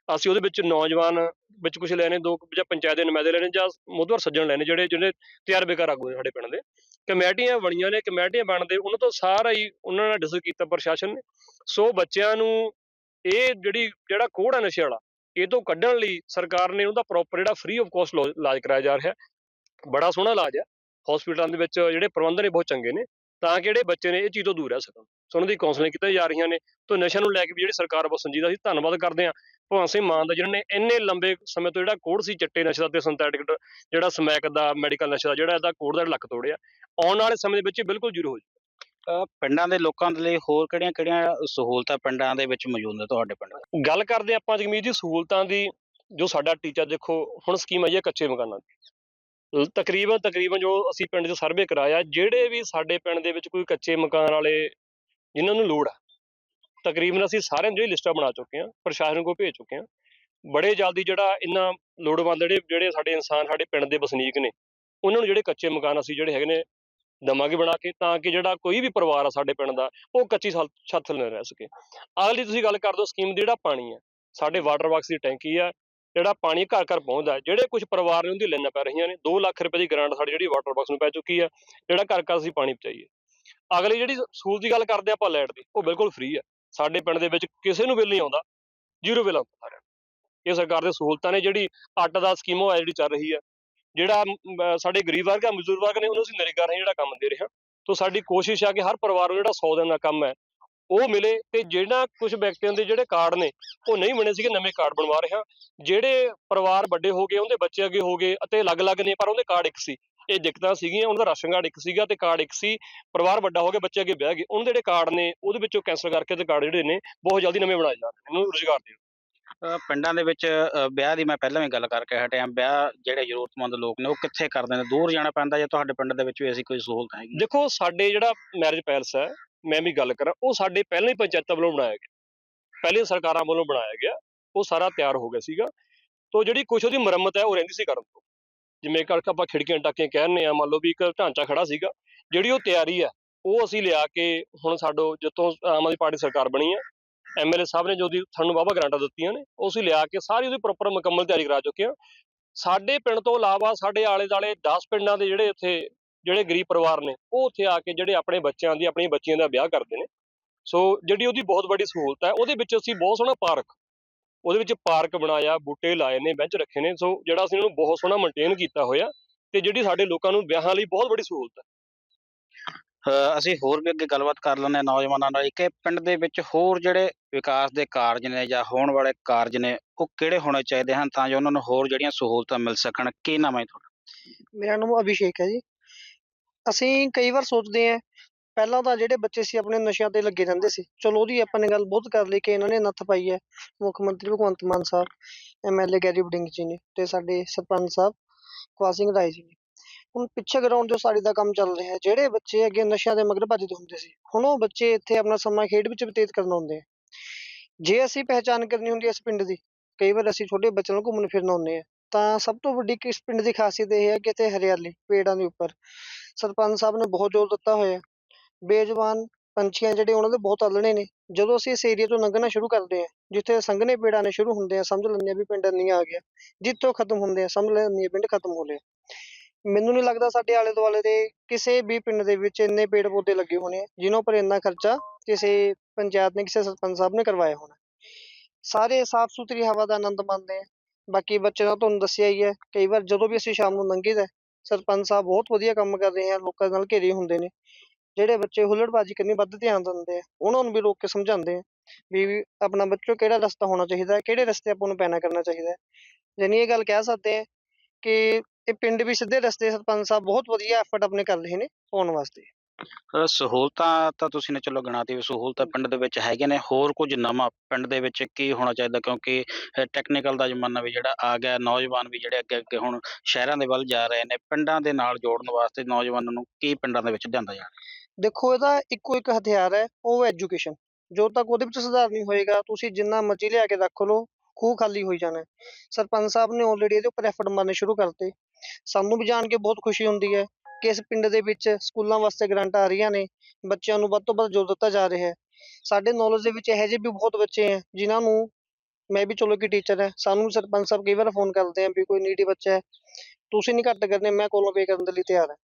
ਅਸੀਂ ਉਹਦੇ ਵਿੱਚ ਨੌਜਵਾਨ ਵਿੱਚ ਕੁਝ ਲੈਣੇ, ਦੋ ਜਾਂ ਪੰਚਾਇਤ ਦੇ ਨੁਮਾਇੰਦੇ ਲੈਣੇ ਜਾਂ ਮੋਦਵਰ ਸੱਜਣ ਲੈਣੇ, ਜਿਹੜੇ ਜਿਹੜੇ ਤਜਰਬੇਕਾਰ ਆਗੂ ਨੇ ਸਾਡੇ ਪਿੰਡ ਦੇ। ਕਮੇਟੀਆਂ ਬਣੀਆਂ ਨੇ, ਕਮੇਟੀਆਂ ਬਣਦੇ ਉਹਨਾਂ ਤੋਂ ਸਾਰਾ ਹੀ ਉਹਨਾਂ ਨਾਲ ਡਿਸਕਸ ਕੀਤਾ ਪ੍ਰਸ਼ਾਸਨ ਨੇ। ਸੋ ਬੱਚਿਆਂ ਨੂੰ ਇਹ ਜਿਹੜੀ, ਜਿਹੜਾ ਕੋੜ ਹੈ ਨਸ਼ੇ ਵਾਲਾ, ਇਹ ਤੋਂ ਕੱਢਣ ਲਈ ਸਰਕਾਰ ਨੇ ਉਹਦਾ ਪ੍ਰੋਪਰ ਜਿਹੜਾ ਫ੍ਰੀ ਆਫ ਕਾਸਟ ਇਲਾਜ ਕਰਾਇਆ ਜਾ ਰਿਹਾ। ਬੜਾ ਸੋਹਣਾ ਇਲਾਜ ਹੈ। ਹਸਪੀਟਲਾਂ ਦੇ ਵਿੱਚ ਜਿਹੜੇ ਪ੍ਰਬੰਧ ਨੇ ਬਹੁਤ ਚੰਗੇ ਨੇ ਤਾਂ ਕਿ ਜਿਹੜੇ ਬੱਚੇ ਨੇ ਇਹ ਚੀਜ਼ ਤੋਂ ਦੂਰ ਰਹਿ ਸਕਣ। ਸੋ ਉਹਨਾਂ ਦੀ ਕਾਉਂਸਲਿੰਗ ਕੀਤੀ ਜਾ ਰਹੀਆਂ ਨੇ। ਤੋਂ ਨਸ਼ਿਆਂ ਨੂੰ ਲੈ ਕੇ ਵੀ ਜਿਹੜੀ ਸਰਕਾਰ ਬਹੁਤ ਸੰਜੀਦਾ ਸੀ ਧੰਨਵਾਦ ਕਰਦੇ ਹਾਂ। ਭਗਵੰਤ ਸਿੰਘ ਮਾਨ ਦਾ ਜਿਹਨਾਂ ਨੇ ਇੰਨੇ ਲੰਬੇ ਸਮੇਂ ਤੋਂ ਜਿਹੜਾ ਕੋੜ ਸੀ ਚਿੱਟੇ ਨਸ਼ੇ ਦਾ ਤੇ ਸਿੰਥੈਟਿਕ ਜਿਹੜਾ ਸਮੈਕ ਦਾ ਮੈਡੀਕਲ ਨਸ਼ੇ ਦਾ ਜਿਹੜਾ ਇਹਦਾ ਕੋੜ ਦਾ ਲੱਕ ਤੋੜਿਆ ਆਉਣ ਵਾਲੇ ਸਮੇਂ ਦੇ ਵਿੱਚ ਬਿਲਕੁਲ ਜ਼ੀਰੋ ਹੋ ਜਾਊ ਅ, ਪਿੰਡਾਂ ਦੇ ਲੋਕਾਂ ਦੇ ਲਈ ਹੋਰ ਕਿਹੜੀਆਂ-ਕਿਹੜੀਆਂ ਸਹੂਲਤਾਂ ਪਿੰਡਾਂ ਦੇ ਵਿੱਚ ਮੌਜੂਦ ਨੇ ਤੁਹਾਡੇ ਪਿੰਡ ਗੱਲ ਕਰਦੇ ਆਪਾਂ ਜਗਮੀਤ ਜੀ ਸਹੂਲਤਾਂ ਦੀ ਜੋ ਸਾਡਾ ਟੀਚਾ ਦੇਖੋ ਹੁਣ ਸਕੀਮ ਆਈ ਹੈ ਕੱਚੇ ਮਕਾਨਾਂ ਦੀ। ਤਕਰੀਬਨ ਤਕਰੀਬਨ ਜੋ ਅਸੀਂ ਪਿੰਡ 'ਚ ਸਰਵੇ ਕਰਾਇਆ, ਜਿਹੜੇ ਵੀ ਸਾਡੇ ਪਿੰਡ ਦੇ ਵਿੱਚ ਕੋਈ ਕੱਚੇ ਮਕਾਨ ਵਾਲੇ ਜਿਨ੍ਹਾਂ ਨੂੰ ਲੋੜ ਆ, ਤਕਰੀਬਨ ਅਸੀਂ ਸਾਰਿਆਂ ਦੀ ਜਿਹੜੀ ਲਿਸਟਾਂ ਬਣਾ ਚੁੱਕੇ ਹਾਂ, ਪ੍ਰਸ਼ਾਸਨ ਕੋਲ ਭੇਜ ਚੁੱਕੇ ਹਾਂ। ਬੜੇ ਜਲਦੀ ਜਿਹੜਾ ਇਹਨਾਂ ਲੋੜਵੰਦ ਜਿਹੜੇ ਜਿਹੜੇ ਸਾਡੇ ਇਨਸਾਨ ਸਾਡੇ ਪਿੰਡ ਦੇ ਵਸਨੀਕ ਨੇ, ਉਹਨਾਂ ਨੂੰ ਜਿਹੜੇ ਕੱਚੇ ਮਕਾਨ ਅਸੀਂ ਜਿਹੜੇ ਹੈਗੇ ਨੇ ਦਮਾਂਗੇ ਬਣਾ ਕੇ, ਤਾਂ ਕਿ ਜਿਹੜਾ ਕੋਈ ਵੀ ਪਰਿਵਾਰ ਆ ਸਾਡੇ ਪਿੰਡ ਦਾ, ਉਹ ਕੱਚੀ ਛੱਤ ਛੱਤ ਥੱਲੇ ਰਹਿ ਸਕੇ। ਅਗਲੀ ਤੁਸੀਂ ਗੱਲ ਕਰ ਦਿਓ ਸਕੀਮ ਦੀ ਜਿਹੜਾ ਪਾਣੀ ਆ, ਸਾਡੇ ਵਾਟਰ ਬਾਕਸ ਦੀ ਟੈਂਕੀ ਆ ਜਿਹੜਾ ਪਾਣੀ ਘਰ ਘਰ ਪਹੁੰਚਦਾ ਹੈ। ਜਿਹੜੇ ਕੁਝ ਪਰਿਵਾਰ ਨੇ ਉਹਦੀ ਲਾਈਨਾਂ ਪੈ ਰਹੀਆਂ ਨੇ 2 ਲੱਖ ਰੁਪਏ ਦੀ ਗ੍ਰਾਂਟ ਸਾਡੀ ਜਿਹੜੀ ਵਾਟਰ ਬਾਕਸ ਨੂੰ ਪੈ ਚੁੱਕੀ ਆ ਜਿਹੜਾ ਘਰ ਘਰ ਅਸੀਂ ਪਾਣੀ ਪਹੁੰਚਾਈਏ। ਅਗਲੀ ਜਿਹੜੀ ਸਹੂਲਤ ਦੀ ਗੱਲ ਕਰਦੇ ਆਪਾਂ ਲਾਈਟ ਦੀ ਉਹ ਬਿਲਕੁਲ ਫ੍ਰੀ ਆ ਸਾਡੇ ਪਿੰਡ ਦੇ ਵਿੱਚ ਕਿਸੇ ਨੂੰ ਬਿੱਲ ਨਹੀਂ ਆਉਂਦਾ ਜ਼ੀਰੋ ਬਿੱਲ ਆਉਂਦਾ ਸਾਰਿਆਂ ਇਹ ਸਰਕਾਰ ਦੇ ਸਹੂਲਤਾਂ ਨੇ ਜਿਹੜੀ ਅੱਟ ਦਾ ਸਕੀਮ ਉਹ ਜਿਹੜੀ ਚੱਲ ਰਹੀ ਆ ਜਿਹੜਾ ਅਹ, ਸਾਡੇ ਗਰੀਬ ਵਰਗ ਆ ਮਜ਼ਦੂਰ ਵਰਗ ਨੇ ਉਹਨੂੰ ਅਸੀਂ ਨਰੇਗਾ ਰਾਹੀਂ ਜਿਹੜਾ ਕੰਮ ਦੇ ਰਹੇ ਹਾਂ। ਤੋਂ ਸਾਡੀ ਕੋਸ਼ਿਸ਼ ਆ ਕਿ ਹਰ ਪਰਿਵਾਰ ਨੂੰ ਜਿਹੜਾ 100 ਦਿਨ ਦਾ ਕੰਮ ਹੈ ਉਹ ਮਿਲੇ ਤੇ ਜਿਹੜਾ ਕੁਝ ਵਿਅਕਤੀਆਂ ਦੇ ਜਿਹੜੇ ਕਾਰਡ ਨੇ ਉਹ ਨਹੀਂ ਬਣੇ ਸੀਗੇ ਨਵੇਂ ਕਾਰਡ ਬਣਵਾ ਰਹੇ ਜਿਹੜੇ ਪਰਿਵਾਰ ਵੱਡੇ ਹੋ ਗਏ ਉਹਦੇ ਬੱਚੇ ਅੱਗੇ ਹੋ ਗਏ ਅਤੇ ਅਲੱਗ-ਅਲੱਗ ਨੇ ਪਰ ਉਹਦੇ ਕਾਰਡ ਇੱਕ ਸੀ। ਇਹ ਦਿੱਕਤਾਂ ਸੀਗੀਆਂ ਉਹਨਾਂ ਦਾ ਰਾਸ਼ਨ ਕਾਰਡ ਇੱਕ ਸੀਗਾ ਤੇ ਕਾਰਡ ਇੱਕ ਸੀ। ਪਰਿਵਾਰ ਵੱਡਾ ਹੋ ਗਿਆ ਬੱਚੇ ਅੱਗੇ ਵਿਆਹ ਗਏ। ਉਹਨਾਂ ਦੇ ਜਿਹੜੇ ਕਾਰਡ ਨੇ ਉਹਦੇ ਵਿੱਚੋਂ ਕੈਂਸਲ ਕਰਕੇ ਤੇ ਕਾਰਡ ਜਿਹੜੇ ਨੇ ਬਹੁਤ ਜਲਦੀ ਨਵੇਂ ਬਣਾਏ ਜਾ ਰਹੇ ਨੇ ਇਹਨੂੰ ਰੁਜ਼ਗਾਰ ਦੇਣ। ਪਿੰਡਾਂ ਦੇ ਵਿੱਚ ਵਿਆਹ ਦੀ ਮੈਂ ਪਹਿਲਾਂ ਵੀ ਗੱਲ ਕਰਕੇ ਹਟਿਆ। ਵਿਆਹ ਜਿਹੜੇ ਜ਼ਰੂਰਤਮੰਦ ਲੋਕ ਨੇ ਉਹ ਕਿੱਥੇ ਕਰਦੇ ਨੇ? ਦੂਰ ਜਾਣਾ ਪੈਂਦਾ ਜਾਂ ਤੁਹਾਡੇ ਪਿੰਡ ਦੇ ਵਿੱਚ ਵੀ ਐਸੀ ਕੋਈ ਸਹੂਲਤ ਹੈਗੀ? ਦੇਖੋ ਸਾਡੇ ਜਿਹੜਾ ਮੈਰਿਜ ਪੈਲਸ ਹੈ ਮੈਂ ਵੀ ਗੱਲ ਕਰਾਂ, ਉਹ ਸਾਡੇ ਪਹਿਲਾਂ ਹੀ ਪੰਚਾਇਤਾਂ ਵੱਲੋਂ ਬਣਾਇਆ ਗਿਆ। ਪਹਿਲੇ ਸਰਕਾਰਾਂ ਵੱਲੋਂ ਬਣਾਇਆ ਗਿਆ, ਉਹ ਸਾਰਾ ਤਿਆਰ ਹੋ ਗਿਆ ਸੀਗਾ। ਤੋਂ ਜਿਹੜੀ ਕੁਛ ਉਹਦੀ ਮੁਰੰਮਤ ਹੈ, ਉਹ ਰਹਿੰਦੀ ਸੀ ਕਰਨ ਤੋਂ। ਜਿਵੇਂ ਕਰਕੇ ਆਪਾਂ ਖਿੜਕੀਆਂ ਟਾਕੀਆਂ ਕਹਿੰਦੇ ਆ ਮੰਨ ਲਓ ਵੀ ਇੱਕ ਢਾਂਚਾ ਖੜਾ ਸੀਗਾ, ਜਿਹੜੀ ਉਹ ਤਿਆਰੀ ਹੈ, ਉਹ ਅਸੀਂ ਲਿਆ ਕੇ ਹੁਣ ਸਾਡੋ ਜਦੋਂ ਆਮ ਆਦਮੀ ਪਾਰਟੀ ਸਰਕਾਰ ਬਣੀ ਆ ਐਮਐਲਏ ਸਾਹਿਬ ਨੇ ਜੋ ਦੀ ਸਾਨੂੰ ਵਾਹਵਾ ਗ੍ਰਾਂਟਾਂ ਦਿੱਤੀਆਂ ਨੇ, ਉਹ ਅਸੀਂ ਲਿਆ ਕੇ ਸਾਰੀ ਉਹਦੀ ਪ੍ਰੋਪਰ ਮੁਕੰਮਲ ਤਿਆਰੀ ਕਰਾ ਚੁੱਕੇ ਆ ਸਾਡੇ ਪਿੰਡ ਤੋਂ ਇਲਾਵਾ ਸਾਡੇ ਆਲੇ ਦਾਲੇ 10 ਪਿੰਡਾਂ ਦੇ ਜਿਹੜੇ ਇੱਥੇ ਜਿਹੜੇ ਗਰੀਬ ਪਰਿਵਾਰ ਨੇ ਉਹ ਉੱਥੇ ਆ ਕੇ ਜਿਹੜੇ ਆਪਣੇ ਬੱਚਿਆਂ ਦੀ ਆਪਣੀਆਂ ਬੱਚੀਆਂ ਦਾ ਵਿਆਹ ਕਰਦੇ ਨੇ। ਸੋ ਜਿਹੜੀ ਉਹਦੀ ਬਹੁਤ ਵੱਡੀ ਸਹੂਲਤ ਹੈ ਉਹਦੇ ਵਿੱਚ ਅਸੀਂ ਬਹੁਤ ਸੋਹਣਾ ਪਾਰਕ ਉਹਦੇ ਵਿੱਚ ਪਾਰਕ ਬਣਾਇਆ ਬੂਟੇ ਲਾਏ ਨੇ ਬੈਂਚ ਰੱਖੇ ਨੇ। ਸੋ ਜਿਹੜਾ ਅਸੀਂ ਉਹਨੂੰ ਬਹੁਤ ਸੋਹਣਾ ਮੇਨਟੇਨ ਕੀਤਾ ਹੋਇਆ ਤੇ ਜਿਹੜੀ ਸਾਡੇ ਲੋਕਾਂ ਨੂੰ ਵਿਆਹਾਂ ਲਈ ਬਹੁਤ ਵੱਡੀ ਸਹੂਲਤ ਹੈ। ਅਸੀਂ ਹੋਰ ਵੀ ਅੱਗੇ ਗੱਲਬਾਤ ਕਰ ਲੈਂਦੇ ਹਾਂ ਨੌਜਵਾਨਾਂ ਨਾਲ। ਕਿ ਪਿੰਡ ਦੇ ਵਿੱਚ ਹੋਰ ਜਿਹੜੇ ਵਿਕਾਸ ਦੇ ਕਾਰਜ ਨੇ ਜਾਂ ਹੋਣ ਵਾਲੇ ਕਾਰਜ ਨੇ ਉਹ ਕਿਹੜੇ ਹੋਣੇ ਚਾਹੀਦੇ ਹਨ ਤਾਂ ਜੋ ਉਹਨਾਂ ਨੂੰ ਹੋਰ ਜਿਹੜੀਆਂ ਸਹੂਲਤਾਂ ਮਿਲ ਸਕਣ? ਕੀ ਨਾਮ ਹੈ ਤੁਹਾਡਾ? ਮੇਰਾ ਨਾਮ ਅਭਿਸ਼ੇਕ ਹੈ ਜੀ। ਅਸੀਂ ਕਈ ਵਾਰ ਸੋਚਦੇ ਹਾਂ, ਪਹਿਲਾਂ ਤਾਂ ਜਿਹੜੇ ਬੱਚੇ ਸੀ ਆਪਣੇ ਨਸ਼ਿਆਂ ਤੇ ਲੱਗੇ ਰਹਿੰਦੇ ਸੀ, ਚਲੋ ਉਹਦੀ ਆਪਾਂ ਨੇ ਗੱਲ ਬਹੁਤ ਕਰ ਲਈ ਕਿ ਇਹਨਾਂ ਨੇ ਨੱਥ ਪਾਈ ਹੈ, ਮੁੱਖ ਮੰਤਰੀ ਭਗਵੰਤ ਮਾਨ ਸਾਹਿਬ ਐਮਐਲਏ ਗੈਰੀ ਵੜਿੰਗ ਜੀ ਨੇ ਤੇ ਸਾਡੇ ਸਰਪੰਚ ਸਾਹਿਬ ਕੁਆਰ ਸਿੰਘ ਰਾਏ ਜੀ ਨੇ। ਹੁਣ ਪਿੱਛੇ ਗਰਾਊਂਡ ਜੋ ਸਾਡੀ ਦਾ ਕੰਮ ਚੱਲ ਰਿਹਾ ਜਿਹੜੇ ਬੱਚੇ ਅੱਗੇ ਨਸ਼ਿਆਂ ਦੇ ਮਗਰ ਭੱਜਦੇ ਹੁੰਦੇ ਸੀ, ਹੁਣ ਉਹ ਬੱਚੇ ਇੱਥੇ ਆਪਣਾ ਸਮਾਂ ਖੇਡ ਵਿੱਚ ਬਤੀਤ ਕਰਨ ਆਉਂਦੇ ਆ। ਜੇ ਅਸੀਂ ਪਹਿਚਾਨ ਕਰਨੀ ਹੁੰਦੀ ਹੈ ਇਸ ਪਿੰਡ ਦੀ, ਕਈ ਵਾਰ ਅਸੀਂ ਛੋਟੇ ਬੱਚਿਆਂ ਨੂੰ ਘੁੰਮਣ ਫਿਰਨ ਆਉਂਦੇ ਆ, ਤਾਂ ਸਭ ਤੋਂ ਵੱਡੀ ਕਿਸ ਪਿੰਡ ਦੀ ਖਾਸੀਅਤ ਇਹ ਹੈ ਕਿ ਇੱਥੇ ਹਰਿਆਲੀ, ਪੇੜਾਂ ਦੇ ਉੱਪਰ ਸਰਪੰਚ ਸਾਹਿਬ ਨੇ ਬਹੁਤ ਜ਼ੋਰ ਦਿੱਤਾ ਹੋਇਆ ਹੈ। ਬੇਜ਼ੁਬਾਨ ਪੰਛੀਆਂ ਜਿਹੜੇ ਉਹਨਾਂ ਦੇ ਬਹੁਤ ਆਲਣੇ ਨੇ। ਜਦੋਂ ਅਸੀਂ ਇਸ ਏਰੀਆ ਤੋਂ ਲੰਘਣਾ ਸ਼ੁਰੂ ਕਰਦੇ ਹਾਂ ਜਿੱਥੇ ਸੰਘਣੇ ਪੇੜ ਨੇ ਸ਼ੁਰੂ ਹੁੰਦੇ ਆ ਸਮਝ ਲੈਂਦੇ ਆ ਵੀ ਪਿੰਡ ਨਹੀਂ ਆ ਗਿਆ ਜਿੱਥੋਂ ਖਤਮ ਹੁੰਦੇ ਆ ਸਮਝ ਲੈਂਦੇ ਆ ਪਿੰਡ ਖਤਮ ਹੋ ਲਿਆ। ਮੈਨੂੰ ਨਹੀਂ ਲੱਗਦਾ ਸਾਡੇ ਆਲੇ ਦੁਆਲੇ ਦੇ ਕਿਸੇ ਵੀ ਪਿੰਡ ਦੇ ਵਿੱਚ ਇੰਨੇ ਪੇੜ ਪੌਦੇ ਲੱਗੇ ਹੋਣੇ ਆ ਜਿਨ੍ਹਾਂ ਉੱਪਰ ਇੰਨਾ ਖਰਚਾ ਕਿਸੇ ਪੰਚਾਇਤ ਨੇ ਕਿਸੇ ਸਰਪੰਚ ਸਾਹਿਬ ਨੇ ਕਰਵਾਇਆ ਹੋਣਾ। ਸਾਰੇ ਸਾਫ਼ ਸੁਥਰੀ ਹਵਾ ਦਾ ਆਨੰਦ ਮਾਣਦੇ ਆ। ਬਾਕੀ ਬੱਚੇ ਦਾ ਤੁਹਾਨੂੰ ਦੱਸਿਆ ਹੀ ਹੈ ਕਈ ਵਾਰ ਜਦੋਂ ਵੀ ਅਸੀਂ ਸ਼ਾਮ ਨੂੰ ਲੰਘੀਦਾ ਹੈ, ਸਰਪੰਚ ਸਾਹਿਬ ਬਹੁਤ ਵਧੀਆ ਕੰਮ ਕਰ ਰਹੇ ਆ, ਲੋਕਾਂ ਨਾਲ ਘੇਰੇ ਹੁੰਦੇ ਨੇ। ਜਿਹੜੇ ਬੱਚੇ ਹੁੱਲੜਬਾਜ਼ੀ ਕਰਨੀ ਵੱਧ ਧਿਆਨ ਦਿੰਦੇ ਆ, ਉਹਨਾਂ ਨੂੰ ਵੀ ਰੋਕ ਕੇ ਸਮਝਾਉਂਦੇ ਆ ਵੀ ਵੀ ਆਪਣਾ ਬੱਚੋ ਕਿਹੜਾ ਰਸਤਾ ਹੋਣਾ ਚਾਹੀਦਾ ਹੈ ਕਿਹੜੇ ਰਸਤੇ ਆਪਾਂ ਨੂੰ ਪੈਣਾ ਕਰਨਾ ਚਾਹੀਦਾ। ਹੈ ਯਾਨੀ ਇਹ ਗੱਲ ਕਹਿ ਸਕਦੇ ਆ ਕਿ ਇਹ ਪਿੰਡ ਵੀ ਸਿੱਧੇ ਰਸਤੇ ਸਰਪੰਚ ਸਾਹਿਬ ਬਹੁਤ ਵਧੀਆ ਐਫਰਟ ਆਪਣੇ ਕਰ ਰਹੇ ਨੇ ਪਾਉਣ ਵਾਸਤੇ। ਅ, ਸਹੂਲਤਾਂ ਤਾਂ ਤੁਸੀਂ ਨੇ ਚਲੋ ਗਿਣਾਤੀ ਵੀ ਸਹੂਲਤਾਂ ਪਿੰਡ ਦੇ ਵਿੱਚ ਹੈਗੇ ਨੇ ਹੋਰ ਕੁਝ ਨਵਾਂ ਪਿੰਡ ਦੇ ਵਿੱਚ ਕੀ ਹੋਣਾ ਚਾਹੀਦਾ? ਕਿਉਂਕਿ ਟੈਕਨੀਕਲ ਦਾ ਜ਼ਮਾਨਾ ਵੀ ਜਿਹੜਾ ਆ ਗਿਆ ਨੌਜਵਾਨ ਵੀ ਜਿਹੜੇ ਅੱਗੇ ਅੱਗੇ ਹੁਣ ਸ਼ਹਿਰਾਂ ਦੇ ਵੱਲ ਜਾ ਰਹੇ ਨੇ ਪਿੰਡਾਂ ਦੇ ਨਾਲ ਜੋੜਨ ਵਾਸਤੇ ਨੌਜਵਾਨਾਂ ਨੂੰ ਕੀ ਪਿੰਡਾਂ ਦੇ ਵਿੱਚ ਲਿਆਂਦਾ ਜਾਣਾ ਦੇਖੋ ਇਹਦਾ ਇੱਕੋ ਇੱਕ ਹਥਿਆਰ ਹੈ ਉਹ ਐਜੂਕੇਸ਼ਨ ਜਦੋਂ ਤੱਕ ਉਹਦੇ ਵਿੱਚ ਸੁਧਾਰ ਨਹੀਂ ਹੋਏਗਾ ਤੁਸੀਂ ਜਿੰਨਾ ਮਰਜ਼ੀ ਲਿਆ ਕੇ ਰੱਖ ਲਓ ਖੂਹ ਖਾਲੀ ਹੋਈ ਜਾਣਾ। ਹੈ। ਸਰਪੰਚ ਸਾਹਿਬ ਨੇ ਆਲਰੇਡੀ ਇਹਦੇ ਉੱਪਰ ਐਫਰਟ ਮਾਰਨੇ ਸ਼ੁਰੂ ਕਰਤੇ। ਸਾਨੂੰ ਵੀ ਜਾਣ ਕੇ ਬਹੁਤ ਖੁਸ਼ੀ ਹੁੰਦੀ ਹੈ। ਕਿਸ ਪਿੰਡ ਦੇ ਵਿੱਚ ਸਕੂਲਾਂ ਵਾਸਤੇ ਗ੍ਰਾਂਟਾਂ ਆ ਰਹੀਆਂ ਨੇ, ਬੱਚਿਆਂ ਨੂੰ ਵੱਧ ਤੋਂ ਵੱਧ ਜ਼ੋਰ ਦਿੱਤਾ ਜਾ ਰਿਹਾ ਹੈ। ਸਾਡੇ ਨੌਲੇਜ ਦੇ ਵਿੱਚ ਇਹੋ ਜਿਹੇ ਵੀ ਬਹੁਤ ਬੱਚੇ ਹੈ, ਜਿਨ੍ਹਾਂ ਨੂੰ ਮੈਂ ਵੀ ਚਲੋ ਕਿ ਟੀਚਰ ਹੈ, ਸਾਨੂੰ ਸਰਪੰਚ ਸਾਹਿਬ ਕਈ ਵਾਰ ਫੋਨ ਕਰਦੇ ਆ ਵੀ ਕੋਈ ਨੀਡੀ ਬੱਚਾ ਹੈ, ਤੁਸੀਂ ਨਹੀਂ ਘੱਟ ਕਰਨੇ, ਮੈਂ ਕੋਲੋਂ ਪੇ ਕਰਨ ਦੇ ਲਈ ਤਿਆਰ ਹਾਂ।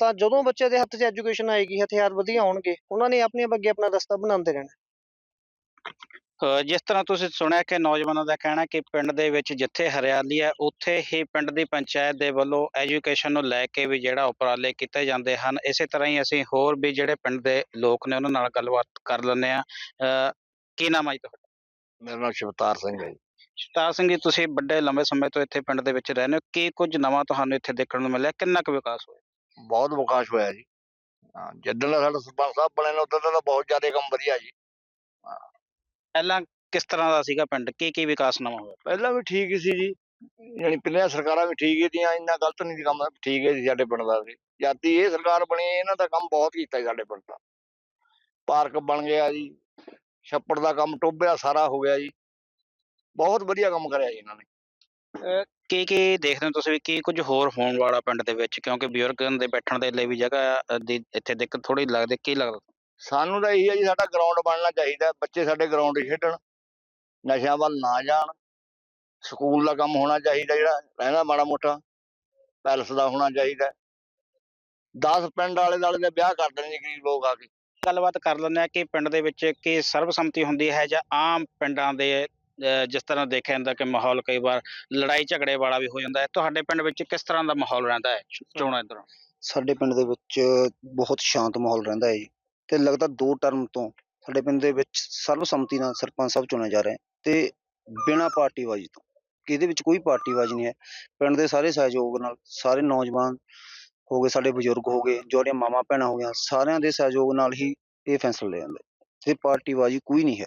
ਤਾਂ ਜਦੋਂ ਬੱਚੇ ਦੇ ਹੱਥ 'ਚ ਐਜੂਕੇਸ਼ਨ ਆਏਗੀ, ਹਥਿਆਰ ਵਧੀਆ ਹੋਣਗੇ ਉਹਨਾਂ ਨੇ ਆਪਣੇ ਆਪ ਅੱਗੇ ਆਪਣਾ ਰਸਤਾ ਬਣਾਉਂਦੇ ਰਹਿਣਾ। ਜਿਸ ਤਰ੍ਹਾਂ ਤੁਸੀਂ ਸੁਣਿਆ ਕਿ ਨੌਜਵਾਨਾਂ ਦਾ ਕਹਿਣਾ ਕਿ ਪਿੰਡ ਦੇ ਵਿੱਚ ਜਿੱਥੇ ਹਰਿਆਲੀ ਹੈ ਉੱਥੇ ਹੀ ਪਿੰਡ ਦੀ ਪੰਚਾਇਤ ਦੇ ਵੱਲੋਂ ਐਜੂਕੇਸ਼ਨ ਨੂੰ ਲੈ ਕੇ ਵੀ ਜਿਹੜਾ ਉਪਰਾਲੇ ਕੀਤੇ ਜਾਂਦੇ ਹਨ। ਇਸੇ ਤਰ੍ਹਾਂ ਹੀ ਅਸੀਂ ਹੋਰ ਵੀ ਜਿਹੜੇ ਪਿੰਡ ਦੇ ਲੋਕ ਨੇ ਉਹਨਾਂ ਨਾਲ ਗੱਲਬਾਤ ਕਰ ਲੈਂਦੇ ਆ ਕੀ ਨਾਮ ਹੈ ਜੀ ਤੁਹਾਡਾ? ਮੇਰਾ ਨਾਮ ਸ਼ਿਵਤਾਰ ਸਿੰਘ ਹੈ ਜੀ। ਸ਼ਤਾਰ ਸਿੰਘ ਜੀ ਤੁਸੀਂ ਵੱਡੇ ਲੰਬੇ ਸਮੇਂ ਤੋਂ ਇੱਥੇ ਪਿੰਡ ਦੇ ਵਿੱਚ ਰਹਿੰਦੇ ਹੋ। ਕੀ ਕੁਝ ਨਵਾਂ ਤੁਹਾਨੂੰ ਇੱਥੇ ਦੇਖਣ ਨੂੰ ਮਿਲਿਆ? ਕਿੰਨਾ ਕੁ ਵਿਕਾਸ ਹੋਇਆ? ਬਹੁਤ ਵਿਕਾਸ ਹੋਇਆ ਜੀ। ਹਾਂ ਜਿੱਦਣ ਦਾ ਸਾਡਾ ਸਰਪੰਚ ਸਾਹਿਬ ਬਣੇ ਨੇ ਉਦੋਂ ਦਾ ਤਾਂ ਬਹੁਤ ਜ਼ਿਆਦਾ ਕੰਮ ਵਧੀਆ ਜੀ। ਪਹਿਲਾਂ ਕਿਸ ਤਰ੍ਹਾਂ ਦਾ ਸੀਗਾ ਪਿੰਡ? ਕੀ ਕੀ ਵਿਕਾਸ ਨਵਾਂ ਹੋਇਆ? ਪਹਿਲਾਂ ਵੀ ਠੀਕ ਹੀ ਸੀ ਜੀ। ਯਾਨੀ ਪਿਛਲੀਆਂ ਸਰਕਾਰਾਂ ਵੀ ਠੀਕ ਹੀ ਤੀਆਂ ਇੰਨਾ ਗਲਤ ਨਹੀਂ ਸੀ ਕੰਮ ਠੀਕ ਹੈ ਜੀ ਸਾਡੇ ਪਿੰਡ ਦਾ ਵੀ। ਦੀ ਇਹ ਸਰਕਾਰ ਬਣੀ ਇਹਨਾਂ ਦਾ ਕੰਮ ਬਹੁਤ ਕੀਤਾ ਸਾਡੇ ਪਿੰਡ ਦਾ। ਪਾਰਕ ਬਣ ਗਿਆ ਜੀ ਛੱਪੜ ਦਾ ਕੰਮ ਟੋਭਿਆ ਸਾਰਾ ਹੋ ਗਿਆ ਜੀ। ਬਹੁਤ ਵਧੀਆ ਕੰਮ ਕਰਿਆ ਜੀ ਇਹਨਾਂ ਨੇ। ਕੀ ਕੀ ਦੇਖਦੇ ਹੋ ਤੁਸੀਂ ਵੀ ਕੀ ਕੁਝ ਹੋਰ ਹੋਣ ਵਾਲਾ ਪਿੰਡ ਦੇ ਵਿੱਚ? ਕਿਉਂਕਿ ਬਜ਼ੁਰਗਾਂ ਦੇ ਬੈਠਣ ਦੇ ਲਈ ਵੀ ਜਗ੍ਹਾ ਦੀ ਇੱਥੇ ਦਿੱਕਤ ਥੋੜੀ ਲੱਗਦੀ ਕੀ ਲੱਗਦਾ? ਸਾਨੂੰ ਤਾਂ ਇਹੀ ਹੈ ਜੀ ਸਾਡਾ ਗਰਾਊਂਡ ਬਣਨਾ ਚਾਹੀਦਾ ਬੱਚੇ ਸਾਡੇ ਗਰਾਊਂਡ 'ਚ ਖੇਡਣ ਨਸ਼ਿਆਂ ਵੱਲ ਨਾ ਜਾਣ ਸਕੂਲ ਦਾ ਕੰਮ ਹੋਣਾ ਚਾਹੀਦਾ ਜਿਹੜਾ ਰਹਿੰਦਾ ਮਾੜਾ ਮੋਟਾ ਪੈਲਸ ਦਾ ਹੋਣਾ ਚਾਹੀਦਾ 10 ਪਿੰਡ ਵਾਲੇ ਦਾਲੇ ਦੇ ਵਿਆਹ ਕਰ ਦੇਣੇ ਜੀ ਗਰੀਬ ਲੋਕ ਆ ਕੇ। ਗੱਲਬਾਤ ਕਰ ਲੈਂਦੇ ਆ ਕਿ ਪਿੰਡ ਦੇ ਵਿੱਚ ਕੀ ਸਰਬਸੰਮਤੀ ਹੁੰਦੀ ਹੈ ਜਾਂ ਆਮ ਪਿੰਡਾਂ ਦੇ ਜਿਸ ਤਰ੍ਹਾਂ ਦੇਖਿਆ ਜਾਂਦਾ ਕਿ ਮਾਹੌਲ ਕਈ ਵਾਰ ਲੜਾਈ ਝਗੜੇ ਵਾਲਾ ਵੀ ਹੋ ਜਾਂਦਾ ਹੈ। ਤੁਹਾਡੇ ਪਿੰਡ ਵਿੱਚ ਕਿਸ ਤਰ੍ਹਾਂ ਦਾ ਮਾਹੌਲ ਰਹਿੰਦਾ ਹੈ? ਚੋਣਾਂ ਦੌਰਾਨ ਸਾਡੇ ਪਿੰਡ ਦੇ ਵਿੱਚ ਬਹੁਤ ਸ਼ਾਂਤ ਮਾਹੌਲ ਰਹਿੰਦਾ ਹੈ ਜੀ। ਤੇ ਲਗਾਤਾਰ ਦੋ ਟਰਮ ਤੋਂ ਸਾਡੇ ਪਿੰਡ ਦੇ ਵਿੱਚ ਸਰਬਸੰਮਤੀ ਨਾਲ ਸਰਪੰਚ ਸਾਹਿਬ ਚੁਣੇ ਜਾ ਰਹੇ ਹੈ ਤੇ ਬਿਨਾਂ ਪਾਰਟੀਬਾਜ਼ੀ ਤੋਂ ਕਿ ਇਹਦੇ ਵਿੱਚ ਕੋਈ ਪਾਰਟੀਬਾਜ਼ੀ ਨਹੀਂ ਹੈ। ਪਿੰਡ ਦੇ ਸਾਰੇ ਸਹਿਯੋਗ ਨਾਲ ਸਾਰੇ ਨੌਜਵਾਨ ਹੋ ਗਏ ਸਾਡੇ ਬਜ਼ੁਰਗ ਹੋ ਗਏ ਜਿਹੜੀਆਂ ਮਾਵਾਂ ਭੈਣਾਂ ਹੋ ਗਈਆਂ ਸਾਰਿਆਂ ਦੇ ਸਹਿਯੋਗ ਨਾਲ ਹੀ ਇਹ ਫੈਸਲਾ ਲਿਆ ਜਾਂਦਾ ਹੈ ਤੇ ਪਾਰਟੀਬਾਜ਼ੀ ਕੋਈ ਨਹੀਂ ਹੈ।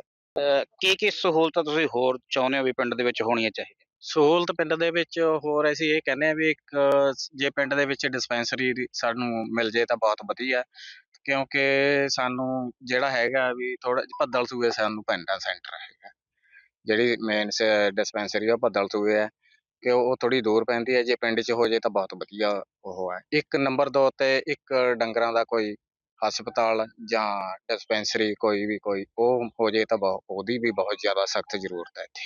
ਕੀ ਕੀ ਸਹੂਲਤਾਂ ਤੁਸੀਂ ਹੋਰ ਚਾਹੁੰਦੇ ਹੋ ਵੀ ਪਿੰਡ ਦੇ ਵਿੱਚ ਹੋਣੀਆਂ ਚਾਹੀਦੀਆਂ? ਸਹੂਲਤ ਪਿੰਡ ਦੇ ਵਿੱਚ ਹੋਰ ਅਸੀਂ ਇਹ ਕਹਿੰਦੇ ਆ ਵੀ ਇੱਕ ਜੇ ਪਿੰਡ ਦੇ ਵਿੱਚ ਡਿਸਪੈਂਸਰੀ ਸਾਨੂੰ ਮਿਲ ਜੇ ਤਾਂ ਬਹੁਤ ਵਧੀਆ। ਕਿਉਂਕਿ ਸਾਨੂੰ ਜਿਹੜਾ ਹੈਗਾ ਵੀ ਥੋੜਾ ਭੱਦਲ ਸੂਏ ਸਾਨੂੰ ਪੈਂਦਾ ਸੈਂਟਰ ਹੈਗਾ। ਜਿਹੜੀ ਮੇਨ ਡਿਸਪੈਂਸਰੀ ਆ ਭੱਦਲ ਸੂਏ ਹੈ ਕਿ ਉਹ ਥੋੜੀ ਦੂਰ ਪੈਂਦੀ ਹੈ ਜੇ ਪਿੰਡ 'ਚ ਹੋ ਜੇ ਤਾਂ ਬਹੁਤ ਵਧੀਆ ਉਹ ਹੈ ਇੱਕ ਨੰਬਰ ਦੋ ਤੇ ਇੱਕ ਡੰਗਰਾਂ ਦਾ ਕੋਈ ਹਸਪਤਾਲ ਜਾਂ ਡਿਸਪੈਂਸਰੀ ਕੋਈ ਵੀ ਕੋਈ ਉਹ ਹੋ ਜੇ ਤਾਂ ਬਹੁਤ ਉਹਦੀ ਵੀ ਬਹੁਤ ਜ਼ਿਆਦਾ ਸਖਤ ਜ਼ਰੂਰਤ ਹੈ ਇੱਥੇ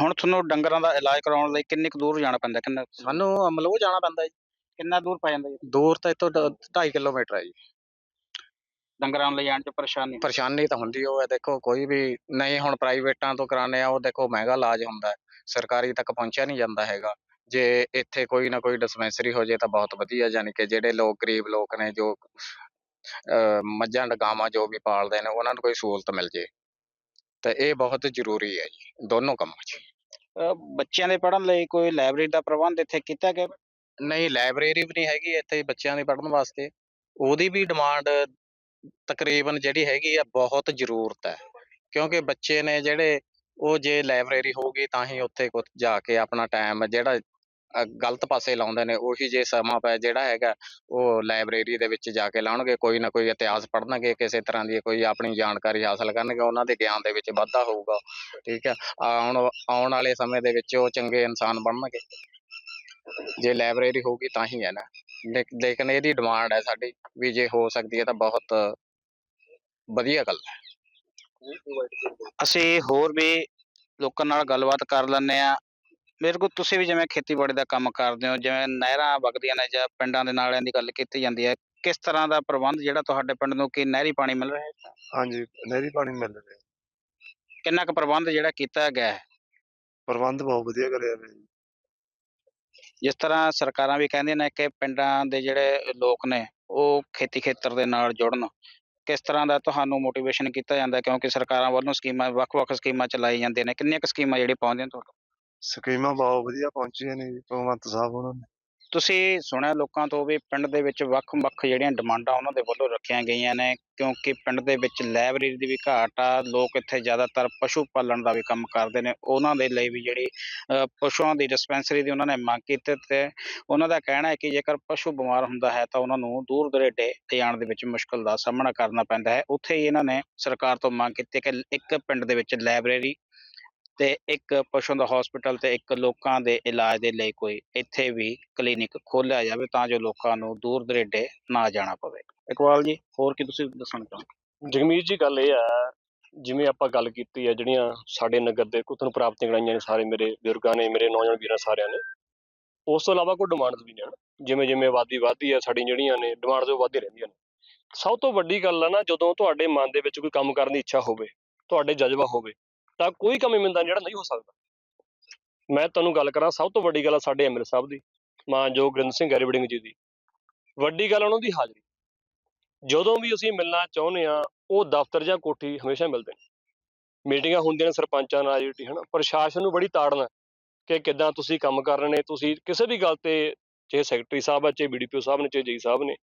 ਹੁਣ ਤੁਹਾਨੂੰ ਡੰਗਰਾਂ ਦਾ ਇਲਾਜ ਕਰਾਉਣ ਲਈ ਕਿੰਨੇ ਕੁ ਦੂਰ ਜਾਣਾ ਪੈਂਦਾ ਕਿੰਨਾ ਸਾਨੂੰ ਅਮਲੋਹ ਜਾਣਾ ਪੈਂਦਾ ਜੀ। ਕਿੰਨਾ ਦੂਰ ਪੈ ਜਾਂਦਾ ਜੀ? ਦੂਰ ਤਾਂ ਇੱਥੋਂ 2.5 ਕਿਲੋਮੀਟਰ ਹੈ ਜੀ। ਡੰਗਰਾਂ ਨੂੰ ਲੈ ਜਾਣ ਚ ਪਰੇਸ਼ਾਨੀ। ਪਰੇਸ਼ਾਨੀ ਤਾਂ ਹੁੰਦੀ ਉਹ ਹੈ ਦੇਖੋ ਕੋਈ ਵੀ ਨਹੀਂ ਹੁਣ ਪ੍ਰਾਈਵੇਟਾਂ ਤੋਂ ਕਰਾਉਂਦੇ ਆ ਉਹ ਦੇਖੋ ਮਹਿੰਗਾ ਇਲਾਜ ਹੁੰਦਾ ਹੈ ਸਰਕਾਰੀ ਤੱਕ ਪਹੁੰਚਿਆ ਨਹੀਂ ਜਾਂਦਾ ਹੈਗਾ। ਜੇ ਇੱਥੇ ਕੋਈ ਨਾ ਕੋਈ ਡਿਸਪੈਂਸਰੀ ਹੋ ਜੇ ਤਾਂ ਬਹੁਤ ਵਧੀਆ ਯਾਨੀ ਕਿ ਜਿਹੜੇ ਲੋਕ ਗਰੀਬ ਲੋਕ ਨੇ ਜੋ ਅਹ ਮੱਝਾਂ ਗਾਵਾਂ ਜੋ ਵੀ ਪਾਲਦੇ ਨੇ ਉਹਨਾਂ ਨੂੰ ਕੋਈ ਸਹੂਲਤ ਮਿਲ ਜੇ। ਤਾਂ ਇਹ ਬਹੁਤ ਜ਼ਰੂਰੀ ਹੈ ਜੀ ਦੋਨੋਂ ਕੰਮਾਂ 'ਚ। ਅਹ ਬੱਚਿਆਂ ਦੇ ਪੜ੍ਹਨ ਲਈ ਕੋਈ ਲਾਇਬ੍ਰੇਰੀ ਦਾ ਪ੍ਰਬੰਧ ਇੱਥੇ ਕੀਤਾ ਗਿਆ? ਨਹੀਂ ਲਾਇਬ੍ਰੇਰੀ ਵੀ ਨਹੀਂ ਹੈਗੀ ਇੱਥੇ ਬੱਚਿਆਂ ਦੇ ਪੜ੍ਹਨ ਵਾਸਤੇ। ਉਹਦੀ ਵੀ ਡਿਮਾਂਡ ਤਕਰੀਬਨ ਜਿਹੜੀ ਹੈਗੀ ਆ ਬਹੁਤ ਜ਼ਰੂਰਤ ਹੈ। ਕਿਉਂਕਿ ਬੱਚੇ ਨੇ ਜਿਹੜੇ ਉਹ ਜੇ ਲਾਇਬ੍ਰੇਰੀ ਹੋਊਗੀ ਤਾਂ ਹੀ ਉੱਥੇ ਕੁ ਜਾ ਕੇ ਆਪਣਾ ਟਾਈਮ ਜਿਹੜਾ ਅ, ਗਲਤ ਪਾਸੇ ਲਾਉਂਦੇ ਨੇ ਉਹੀ ਜੇ ਸਮਾਂ ਪੈ ਜਿਹੜਾ ਹੈਗਾ ਉਹ ਲਾਇਬ੍ਰੇਰੀ ਦੇ ਵਿੱਚ ਜਾ ਕੇ ਲਾਉਣਗੇ ਕੋਈ ਨਾ ਕੋਈ ਇਤਿਹਾਸ ਪੜ੍ਹਨਗੇ ਕਿਸੇ ਤਰ੍ਹਾਂ ਦੀ ਕੋਈ ਆਪਣੀ ਜਾਣਕਾਰੀ ਹਾਸਲ ਕਰਨਗੇ ਉਹਨਾਂ ਦੇ ਗਿਆਨ ਦੇ ਵਿੱਚ ਵਾਧਾ ਹੋਊਗਾ ਠੀਕ ਹੈ। ਆਉਣ ਆਉਣ ਵਾਲੇ ਸਮੇਂ ਦੇ ਵਿੱਚ ਉਹ ਚੰਗੇ ਇਨਸਾਨ ਬਣਨਗੇ। ਜੇ ਲਾਇਬ੍ਰੇਰੀ ਹੋਊਗੀ ਤਾਂ ਹੀ ਹੈ ਨਾ। ਲੇਕ- ਲੇਕਿਨ ਇਹਦੀ ਡਿਮਾਂਡ ਹੈ ਸਾਡੀ ਵੀ ਜੇ ਹੋ ਸਕਦੀ ਹੈ ਤਾਂ ਬਹੁਤ ਵਧੀਆ ਗੱਲ ਹੈ। ਅਸੀਂ ਹੋਰ ਵੀ ਲੋਕਾਂ ਨਾਲ ਗੱਲਬਾਤ ਕਰ ਲੈਂਦੇ ਆ ਮੇਰੇ ਕੋਲ ਤੁਸੀਂ ਵੀ ਜਿਵੇਂ ਖੇਤੀਬਾੜੀ ਦਾ ਕੰਮ ਕਰਦੇ ਹੋ ਜਿਵੇਂ ਨਹਿਰਾਂ ਵਗਦੀਆਂ ਨੇ ਜਾਂ ਪਿੰਡਾਂ ਦੇ ਨਾਲਿਆਂ ਦੀ ਗੱਲ ਕੀਤੀ ਜਾਂਦੀ ਹੈ ਕਿਸ ਤਰ੍ਹਾਂ ਦਾ ਪ੍ਰਬੰਧ ਜਿਹੜਾ ਤੁਹਾਡੇ ਪਿੰਡ ਨੂੰ ਕੀ ਨਹਿਰੀ ਪਾਣੀ ਮਿਲ ਰਿਹਾ ਹੈ? ਹਾਂਜੀ ਨਹਿਰੀ ਪਾਣੀ ਮਿਲ ਰਿਹਾ ਕਿੰਨਾ ਕੁ ਪ੍ਰਬੰਧ ਜਿਹੜਾ ਕੀਤਾ ਗਿਆ ਹੈ? ਪ੍ਰਬੰਧ ਬਹੁਤ ਵਧੀਆ ਕਰਿਆ ਹੋਇਆ ਜੀ ਜਿਸ ਤਰ੍ਹਾਂ ਸਰਕਾਰਾਂ ਵੀ ਕਹਿੰਦੀਆਂ ਨੇ ਕਿ ਪਿੰਡਾਂ ਦੇ ਜਿਹੜੇ ਲੋਕ ਨੇ, ਉਹ ਖੇਤੀ ਖੇਤਰ ਦੇ ਨਾਲ ਜੁੜਨ। ਕਿਸ ਤਰ੍ਹਾਂ ਦਾ ਤੁਹਾਨੂੰ ਮੋਟੀਵੇਸ਼ਨ ਕੀਤਾ ਜਾਂਦਾ? ਕਿਉਂਕਿ ਸਰਕਾਰਾਂ ਵੱਲੋਂ ਸਕੀਮਾਂ, ਵੱਖ-ਵੱਖ ਸਕੀਮਾਂ ਚਲਾਈ ਜਾਂਦੀਆਂ ਨੇ। ਕਿੰਨੀਆਂ ਕੁ ਸਕੀਮਾਂ ਜਿਹੜੀਆਂ ਪਾਉਂਦੀਆਂ ਤੁਹਾਨੂੰ ਸਕੀਮਾਂ ਬਹੁਤ ਵਧੀਆ ਪਹੁੰਚੀਆਂ ਨੇ ਜੀ, ਭਗਵੰਤ ਸਾਹਿਬ ਉਹਨਾਂ ਨੇ। ਤੁਸੀਂ ਸੁਣਿਆ ਲੋਕਾਂ ਤੋਂ ਵੀ ਪਿੰਡ ਦੇ ਵਿੱਚ ਵੱਖ-ਵੱਖ ਜਿਹੜੀਆਂ ਡਿਮਾਂਡਾਂ ਉਹਨਾਂ ਦੇ ਵੱਲੋਂ ਰੱਖੀਆਂ ਗਈਆਂ ਨੇ, ਕਿਉਂਕਿ ਪਿੰਡ ਦੇ ਵਿੱਚ ਲਾਇਬ੍ਰੇਰੀ ਦੀ ਵੀ ਘਾਟ ਆ, ਲੋਕ ਇੱਥੇ ਜ਼ਿਆਦਾਤਰ ਪਸ਼ੂ ਪਾਲਣ ਦਾ ਵੀ ਕੰਮ ਕਰਦੇ ਨੇ, ਉਹਨਾਂ ਦੇ ਲਈ ਵੀ ਜਿਹੜੀ ਪਸ਼ੂਆਂ ਦੀ ਡਿਸਪੈਂਸਰੀ ਦੀ ਉਹਨਾਂ ਨੇ ਮੰਗ ਕੀਤੀ ਤੇ ਉਹਨਾਂ ਦਾ ਕਹਿਣਾ ਹੈ ਕਿ ਜੇਕਰ ਪਸ਼ੂ ਬਿਮਾਰ ਹੁੰਦਾ ਹੈ ਤਾਂ ਉਹਨਾਂ ਨੂੰ ਦੂਰ ਦਰੇਡੇ ਲਿਜਾਣ ਦੇ ਵਿੱਚ ਮੁਸ਼ਕਲ ਦਾ ਸਾਹਮਣਾ ਕਰਨਾ ਪੈਂਦਾ ਹੈ। ਉੱਥੇ ਹੀ ਇਹਨਾਂ ਨੇ ਸਰਕਾਰ ਤੋਂ ਮੰਗ ਕੀਤੀ ਕਿ ਇੱਕ ਪਿੰਡ ਦੇ ਵਿੱਚ ਲਾਇਬ੍ਰੇਰੀ ਤੇ ਇੱਕ ਪਸ਼ੂ ਦਾ ਹਸਪੀਟਲ ਤੇ ਇੱਕ ਲੋਕਾਂ ਦੇ ਇਲਾਜ ਦੇ ਲਈ ਕੋਈ ਇੱਥੇ ਵੀ ਕਲੀਨਿਕ ਖੋਲ੍ਹਿਆ ਜਾਵੇ ਤਾਂ ਜੋ ਲੋਕਾਂ ਨੂੰ ਦੂਰ ਦਰੇਡੇ ਨਾ ਜਾਣਾ ਪਵੇ। ਇਕਬਾਲ ਜੀ, ਹੋਰ ਕੀ ਤੁਸੀਂ ਦੱਸਣਾ ਚਾਹੋਗੇ? ਜਗਮੀਤ ਜੀ, ਗੱਲ ਇਹ ਹੈ ਜਿਵੇਂ ਆਪਾਂ ਗੱਲ ਕੀਤੀ ਹੈ ਜਿਹੜੀਆਂ ਸਾਡੇ ਨਗਰ ਦੇ ਕੁਤਨ ਪ੍ਰਾਪਤੀਆਂ ਗਣਾਈਆਂ ਨੇ ਸਾਰੇ ਮੇਰੇ ਬਜ਼ੁਰਗਾਂ ਨੇ, ਮੇਰੇ ਨੌਜਵਾਨ ਵੀਰਾਂ ਸਾਰਿਆਂ ਨੇ, ਉਸ ਤੋਂ ਇਲਾਵਾ ਕੋਈ ਡਿਮਾਂਡਸ ਵੀ ਨੇ ਜਿਵੇਂ ਜਿਵੇਂ ਆਬਾਦੀ ਵੱਧਦੀ ਹੈ ਸਾਡੀਆਂ ਜਿਹੜੀਆਂ ਨੇ ਡਿਮਾਂਡਸ ਉਹ ਵੱਧਦੀ ਰਹਿੰਦੀਆਂ ਨੇ। ਸਭ ਤੋਂ ਵੱਡੀ ਗੱਲ ਆ ਨਾ, ਜਦੋਂ ਤੁਹਾਡੇ ਮਨ ਦੇ ਵਿੱਚ ਕੋਈ ਕੰਮ ਕਰਨ ਦੀ ਇੱਛਾ ਹੋਵੇ, ਤੁਹਾਡੇ ਜਜ਼ਬਾ ਹੋਵੇ ਤਾਂ ਕੋਈ ਕੰਮ ਮਿੰਦਾ ਜਿਹੜਾ ਨਹੀਂ ਹੋ ਸਕਦਾ। ਮੈਂ ਤੁਹਾਨੂੰ ਗੱਲ ਕਰਾਂ, ਸਭ ਤੋਂ ਵੱਡੀ ਗੱਲ ਆ ਸਾਡੇ ਐਮਐਲ ਸਾਹਿਬ ਦੀ, ਮਾਨਯੋਗ ਗੁਰਿੰਦਰ ਸਿੰਘ ਗੈਰੀਬਿੰਗ ਜੀ ਦੀ। ਵੱਡੀ ਗੱਲ ਉਹਨਾਂ ਦੀ ਹਾਜ਼ਰੀ। ਜਦੋਂ ਵੀ ਅਸੀਂ ਮਿਲਣਾ ਚਾਹੁੰਦੇ ਆ ਉਹ ਦਫ਼ਤਰ ਜਾਂ ਕੋਠੀ ਹਮੇਸ਼ਾ ਮਿਲਦੇ ਨੇ। ਮੀਟਿੰਗਾਂ ਹੁੰਦੀਆਂ ਨੇ ਸਰਪੰਚਾਂ ਨਾਲ ਜਿਹੜੀ, ਹਨਾ। ਪ੍ਰਸ਼ਾਸਨ ਨੂੰ ਬੜੀ ਤਾੜਨਾ ਕਿ ਕਿੱਦਾਂ ਤੁਸੀਂ ਕੰਮ ਕਰ ਰਹੇ ਨੇ, ਤੁਸੀਂ ਕਿਸੇ ਵੀ ਗੱਲ ਤੇ, ਚਾਹੇ ਸੈਕਟਰੀ ਸਾਹਿਬ ਆ, ਚਾਹੇ ਬੀਡੀਪੀਓ ਸਾਹਿਬ ਨੇ, ਚਾਹੇ ਜੀ ਸਾਹਿਬ ਨੇ,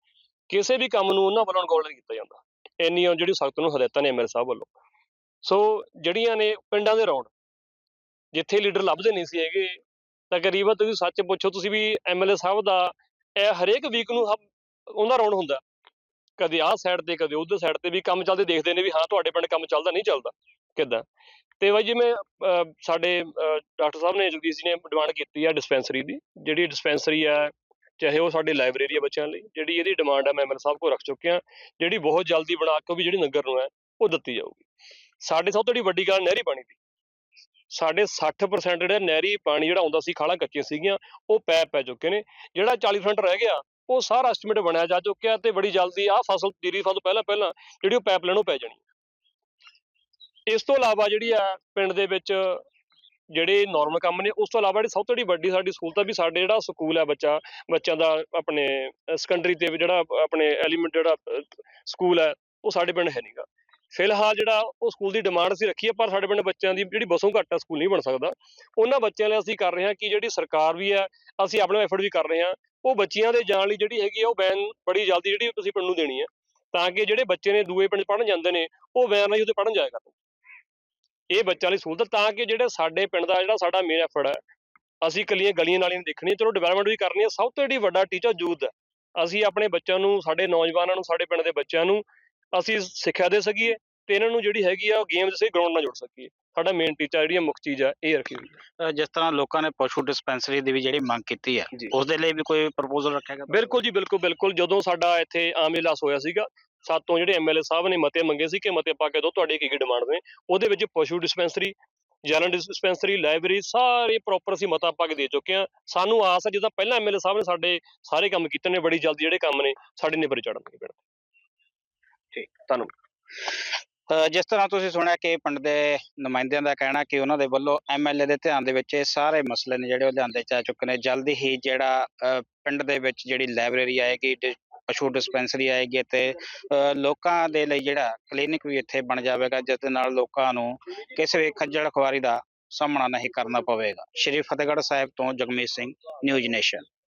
ਕਿਸੇ ਵੀ ਕੰਮ ਨੂੰ ਉਹਨਾਂ ਵੱਲੋਂ ਅਨਗੌਲ ਨਹੀਂ ਕੀਤਾ ਜਾਂਦਾ। ਇੰਨੀਆਂ ਜਿਹੜੀ ਸਖਤ ਨੂੰ ਹਦਾਇਤਾਂ ਨੇ ਐਮਐਲ ਸਾਹਿਬ ਵੱਲੋਂ। ਸੋ ਜਿਹੜੀਆਂ ਨੇ ਪਿੰਡਾਂ ਦੇ ਰੌਣ ਜਿੱਥੇ ਲੀਡਰ ਲੱਭਦੇ ਨਹੀਂ ਸੀ ਹੈਗੇ ਤਕਰੀਬਨ ਤੁਸੀਂ ਸੱਚ ਪੁੱਛੋ ਤੁਸੀਂ ਵੀ ਐਮਐਲਏ ਸਾਹਿਬ ਦਾ ਇਹ ਹਰੇਕ ਵੀਕ ਨੂੰ ਹਬ- ਉਹਨਾਂ ਰੌਂਡ ਹੁੰਦਾ। ਕਦੇ ਆਹ ਸਾਈਡ ਤੇ ਕਦੇ ਉਧਰ ਸਾਈਡ ਤੇ ਵੀ ਕੰਮ ਚੱਲਦੇ ਦੇਖਦੇ ਨੇ ਵੀ ਹਾਂ ਤੁਹਾਡੇ ਪਿੰਡ ਕੰਮ ਚੱਲਦਾ ਨਹੀਂ ਚੱਲਦਾ ਕਿੱਦਾਂ? ਤੇ ਬਾਈ ਜਿਵੇਂ ਅਹ, ਸਾਡੇ ਡਾਕਟਰ ਸਾਹਿਬ ਨੇ ਜਗਦੀਸ਼ ਜੀ ਨੇ ਡਿਮਾਂਡ ਕੀਤੀ ਆ ਡਿਸਪੈਂਸਰੀ ਦੀ ਜਿਹੜੀ ਡਿਸਪੈਂਸਰੀ ਆ ਚਾਹੇ ਉਹ ਸਾਡੇ ਲਾਇਬ੍ਰੇਰੀ ਆ ਬੱਚਿਆਂ ਲਈ ਜਿਹੜੀ ਇਹਦੀ ਡਿਮਾਂਡ ਆ ਮੈਂ ਐਮਐਲ ਸਾਹਿਬ ਕੋਲ ਰੱਖ ਚੁੱਕਿਆ ਜਿਹੜੀ ਬਹੁਤ ਜਲਦੀ ਬਣਾ ਕੇ ਉਹ ਵੀ ਜਿਹੜੀ ਨਗਰ ਨੂੰ ਹੈ ਉਹ ਦਿੱਤੀ ਜਾਊਗੀ। ਸਾਡੇ ਸਭ ਤੋਂ ਜਿਹੜੀ ਵੱਡੀ ਗੱਲ ਨਹਿਰੀ ਪਾਣੀ ਦੀ। ਸਾਡੇ 60% ਜਿਹੜਾ ਨਹਿਰੀ ਪਾਣੀ ਜਿਹੜਾ ਆਉਂਦਾ ਸੀ, ਖਾਲਾਂ ਕੱਚੀਆਂ ਸੀਗੀਆਂ, ਉਹ ਪੈਪ ਪੈ ਚੁੱਕੇ ਨੇ। ਜਿਹੜਾ 40% ਰਹਿ ਗਿਆ, ਉਹ ਸਾਰਾ ਐਸਟੀਮੇਟ ਬਣਿਆ ਜਾ ਚੁੱਕਿਆ ਤੇ ਬੜੀ ਜਲਦੀ ਆਹ ਫਸਲ ਜੀਰੀ ਫਸਲ ਤੋਂ ਪਹਿਲਾਂ ਪਹਿਲਾਂ ਜਿਹੜੀ ਉਹ ਪਾਈਪ ਉਹ ਪੈ ਜਾਣੀ ਹੈ। ਇਸ ਤੋਂ ਇਲਾਵਾ ਜਿਹੜੀ ਆ ਪਿੰਡ ਦੇ ਵਿੱਚ ਜਿਹੜੇ ਨਾਰਮਲ ਕੰਮ ਨੇ, ਉਸ ਤੋਂ ਇਲਾਵਾ ਜਿਹੜੀ ਸਭ ਤੋਂ ਜਿਹੜੀ ਵੱਡੀ ਸਾਡੀ ਸਹੂਲਤ ਆ ਵੀ ਸਾਡੇ ਜਿਹੜਾ ਸਕੂਲ ਹੈ ਬੱਚਾ, ਬੱਚਿਆਂ ਦਾ ਆਪਣੇ ਸੈਕੰਡਰੀ ਤੇ ਜਿਹੜਾ ਆਪਣੇ ਐਲੀਮੈਂਟ ਜਿਹੜਾ ਸਕੂਲ ਹੈ ਉਹ ਸਾਡੇ ਪਿੰਡ ਹੈ ਨਹੀਂਗਾ ਫਿਲਹਾਲ ਜਿਹੜਾ ਉਹ ਸਕੂਲ ਦੀ ਡਿਮਾਂਡ ਅਸੀਂ ਰੱਖੀ ਹੈ, ਪਰ ਸਾਡੇ ਪਿੰਡ ਬੱਚਿਆਂ ਦੀ ਜਿਹੜੀ ਬਸੋਂ ਘੱਟ ਆ, ਸਕੂਲ ਨਹੀਂ ਬਣ ਸਕਦਾ। ਉਹਨਾਂ ਬੱਚਿਆਂ ਲਈ ਅਸੀਂ ਕਰ ਰਹੇ ਹਾਂ ਕਿ ਜਿਹੜੀ ਸਰਕਾਰ ਵੀ ਹੈ, ਅਸੀਂ ਆਪਣੇ ਐਫਰਟ ਵੀ ਕਰ ਰਹੇ ਹਾਂ। ਉਹ ਬੱਚਿਆਂ ਦੇ ਜਾਣ ਲਈ ਜਿਹੜੀ ਹੈਗੀ ਆ, ਉਹ ਵੈਨ ਬੜੀ ਜਲਦੀ ਜਿਹੜੀ ਤੁਸੀਂ ਪਿੰਡ ਨੂੰ ਦੇਣੀ ਹੈ, ਤਾਂ ਕਿ ਜਿਹੜੇ ਬੱਚੇ ਨੇ ਦੂਏ ਪਿੰਡ ਪੜਨ ਜਾਂਦੇ ਨੇ, ਉਹ ਵੈਨ ਨਾਲ ਹੀ ਉੱਥੇ ਪੜਨ ਜਾਇਆ ਕਰਨ। ਇਹ ਬੱਚਿਆਂ ਲਈ ਸਹੂਲਤ, ਤਾਂ ਕਿ ਜਿਹੜੇ ਸਾਡੇ ਪਿੰਡ ਦਾ ਜਿਹੜਾ ਸਾਡਾ ਮੇਨ ਐਫਰਟ ਹੈ, ਅਸੀਂ ਇਕੱਲੀਆਂ ਗਲੀਆਂ ਨਾਲੀਆਂ ਦੇਖਣੀ ਦੇਖਣੀਆਂ। ਚਲੋ ਡਿਵੈਲਪਮੈਂਟ ਵੀ ਕਰਨੀ ਹੈ। ਸਭ ਤੋਂ ਜਿਹੜੀ ਵੱਡਾ ਟੀਚਾ ਯੂਥ ਹੈ। ਅਸੀਂ ਆਪਣੇ ਬੱਚਿਆਂ ਨੂੰ, ਸਾਡੇ ਨੌਜਵਾਨਾਂ ਨੂੰ, ਸਾਡੇ ਪਿੰਡ ਦੇ ਬੱਚਿਆਂ ਨੂੰ ਅਸੀਂ ਸਿੱਖਿਆ ਦੇ ਸਕੀਏ ਤੇ ਇਹਨਾਂ ਨੂੰ ਜਿਹੜੀ ਹੈਗੀ ਆ ਗੇਮਸ ਦੇ ਗਰਾਊਂਡ ਨਾਲ ਜੋੜ ਸਕੀਏ। ਸਾਡਾ ਮੇਨ ਟੀਚਾ ਜਿਹੜੀ ਮੁੱਖ ਚੀਜ਼ ਆ ਇਹ ਰੱਖੀ ਹੋਈ ਹੈ ਜਿਸ ਤਰ੍ਹਾਂ ਲੋਕਾਂ ਨੇ ਪਸ਼ੂ ਡਿਸਪੈਂਸਰੀ ਦੀ ਵੀ ਜਿਹੜੀ ਮੰਗ ਕੀਤੀ ਹੈ ਜੀ। ਉਸ ਦੇ ਲਈ ਵੀ ਕੋਈ ਪ੍ਰਪੋਜ਼ਲ ਰੱਖਿਆ ਗਿਆ? ਬਿਲਕੁਲ ਜੀ ਬਿਲਕੁਲ ਬਿਲਕੁਲ। ਜਦੋਂ ਸਾਡਾ ਇੱਥੇ ਆਮ ਇਜਲਾਸ ਹੋਇਆ ਸੀਗਾ ਸਾਤੋਂ ਜਿਹੜੇ ਐਮਐਲਏ ਸਾਹਿਬ ਨੇ ਮਤੇ ਮੰਗੇ ਸੀ ਕਿ ਮਤੇ ਪਾ ਕੇ ਦਿਓ ਤੁਹਾਡੀ ਕੀ ਕੀ ਡਿਮਾਂਡ ਨੇ ਉਹਦੇ ਵਿੱਚ ਪਸ਼ੂ ਡਿਸਪੈਂਸਰੀ ਜਨਰਲ ਡਿਸਪੈਂਸਰੀ ਲਾਇਬ੍ਰੇਰੀ ਸਾਰੇ ਪ੍ਰੋਪਰ ਅਸੀਂ ਮਤਾ ਪਾ ਕੇ ਦੇ ਚੁੱਕੇ ਹਾਂ ਸਾਨੂੰ ਆਸ ਹੈ ਜਿੱਦਾਂ ਪਹਿਲਾਂ ਐਮਐਲਏ ਸਾਹਿਬ ਨੇ ਸਾਡੇ ਸਾਰੇ ਕੰਮ ਕੀਤੇ ਨੇ ਬੜੀ ਜਲਦੀ ਜਿਹੜੇ ਕੰਮ ਨੇ ਸਾਡੇ ਨਿਬਰ ਚੜਨਗੇ ਠੀਕ ਧੰਨਵਾਦ। ਜਿਸ ਤਰ੍ਹਾਂ ਤੁਸੀਂ ਸੁਣਿਆ ਕਿ ਪਿੰਡ ਦੇ ਨੁਮਾਇੰਦਿਆਂ ਦਾ ਕਹਿਣਾ ਕਿ ਉਹਨਾਂ ਦੇ ਵੱਲੋਂ ਐਮਐਲਏ ਦੇ ਧਿਆਨ ਦੇ ਵਿੱਚ ਇਹ ਸਾਰੇ ਮਸਲੇ ਨੇ ਜਿਹੜੇ ਉਹ ਲਿਆਂਦੇ ਜਾ ਚੁੱਕੇ ਨੇ ਜਲਦੀ ਹੀ ਜਿਹੜਾ ਅ, ਪਿੰਡ ਦੇ ਵਿੱਚ ਜਿਹੜੀ ਲਾਇਬ੍ਰੇਰੀ ਆਏਗੀ ਡਿ- ਪਸ਼ੂ ਡਿਸਪੈਂਸਰੀ ਆਏਗੀ ਤੇ ਲੋਕਾਂ ਦੇ ਲਈ ਜਿਹੜਾ ਕਲੀਨਿਕ ਵੀ ਇੱਥੇ ਬਣ ਜਾਵੇਗਾ ਜਿਸ ਦੇ ਨਾਲ ਲੋਕਾਂ ਨੂੰ ਕਿਸੇ ਵੀ ਖੱਜਲ ਖੁਆਰੀ ਦਾ ਸਾਹਮਣਾ ਨਹੀਂ ਕਰਨਾ ਪਵੇਗਾ। ਸ਼੍ਰੀ ਫਤਿਹਗੜ੍ਹ ਸਾਹਿਬ ਤੋਂ ਜਗਮੀਤ ਸਿੰਘ ਨਿਊਜ਼ ਨੇਸ਼ਨ।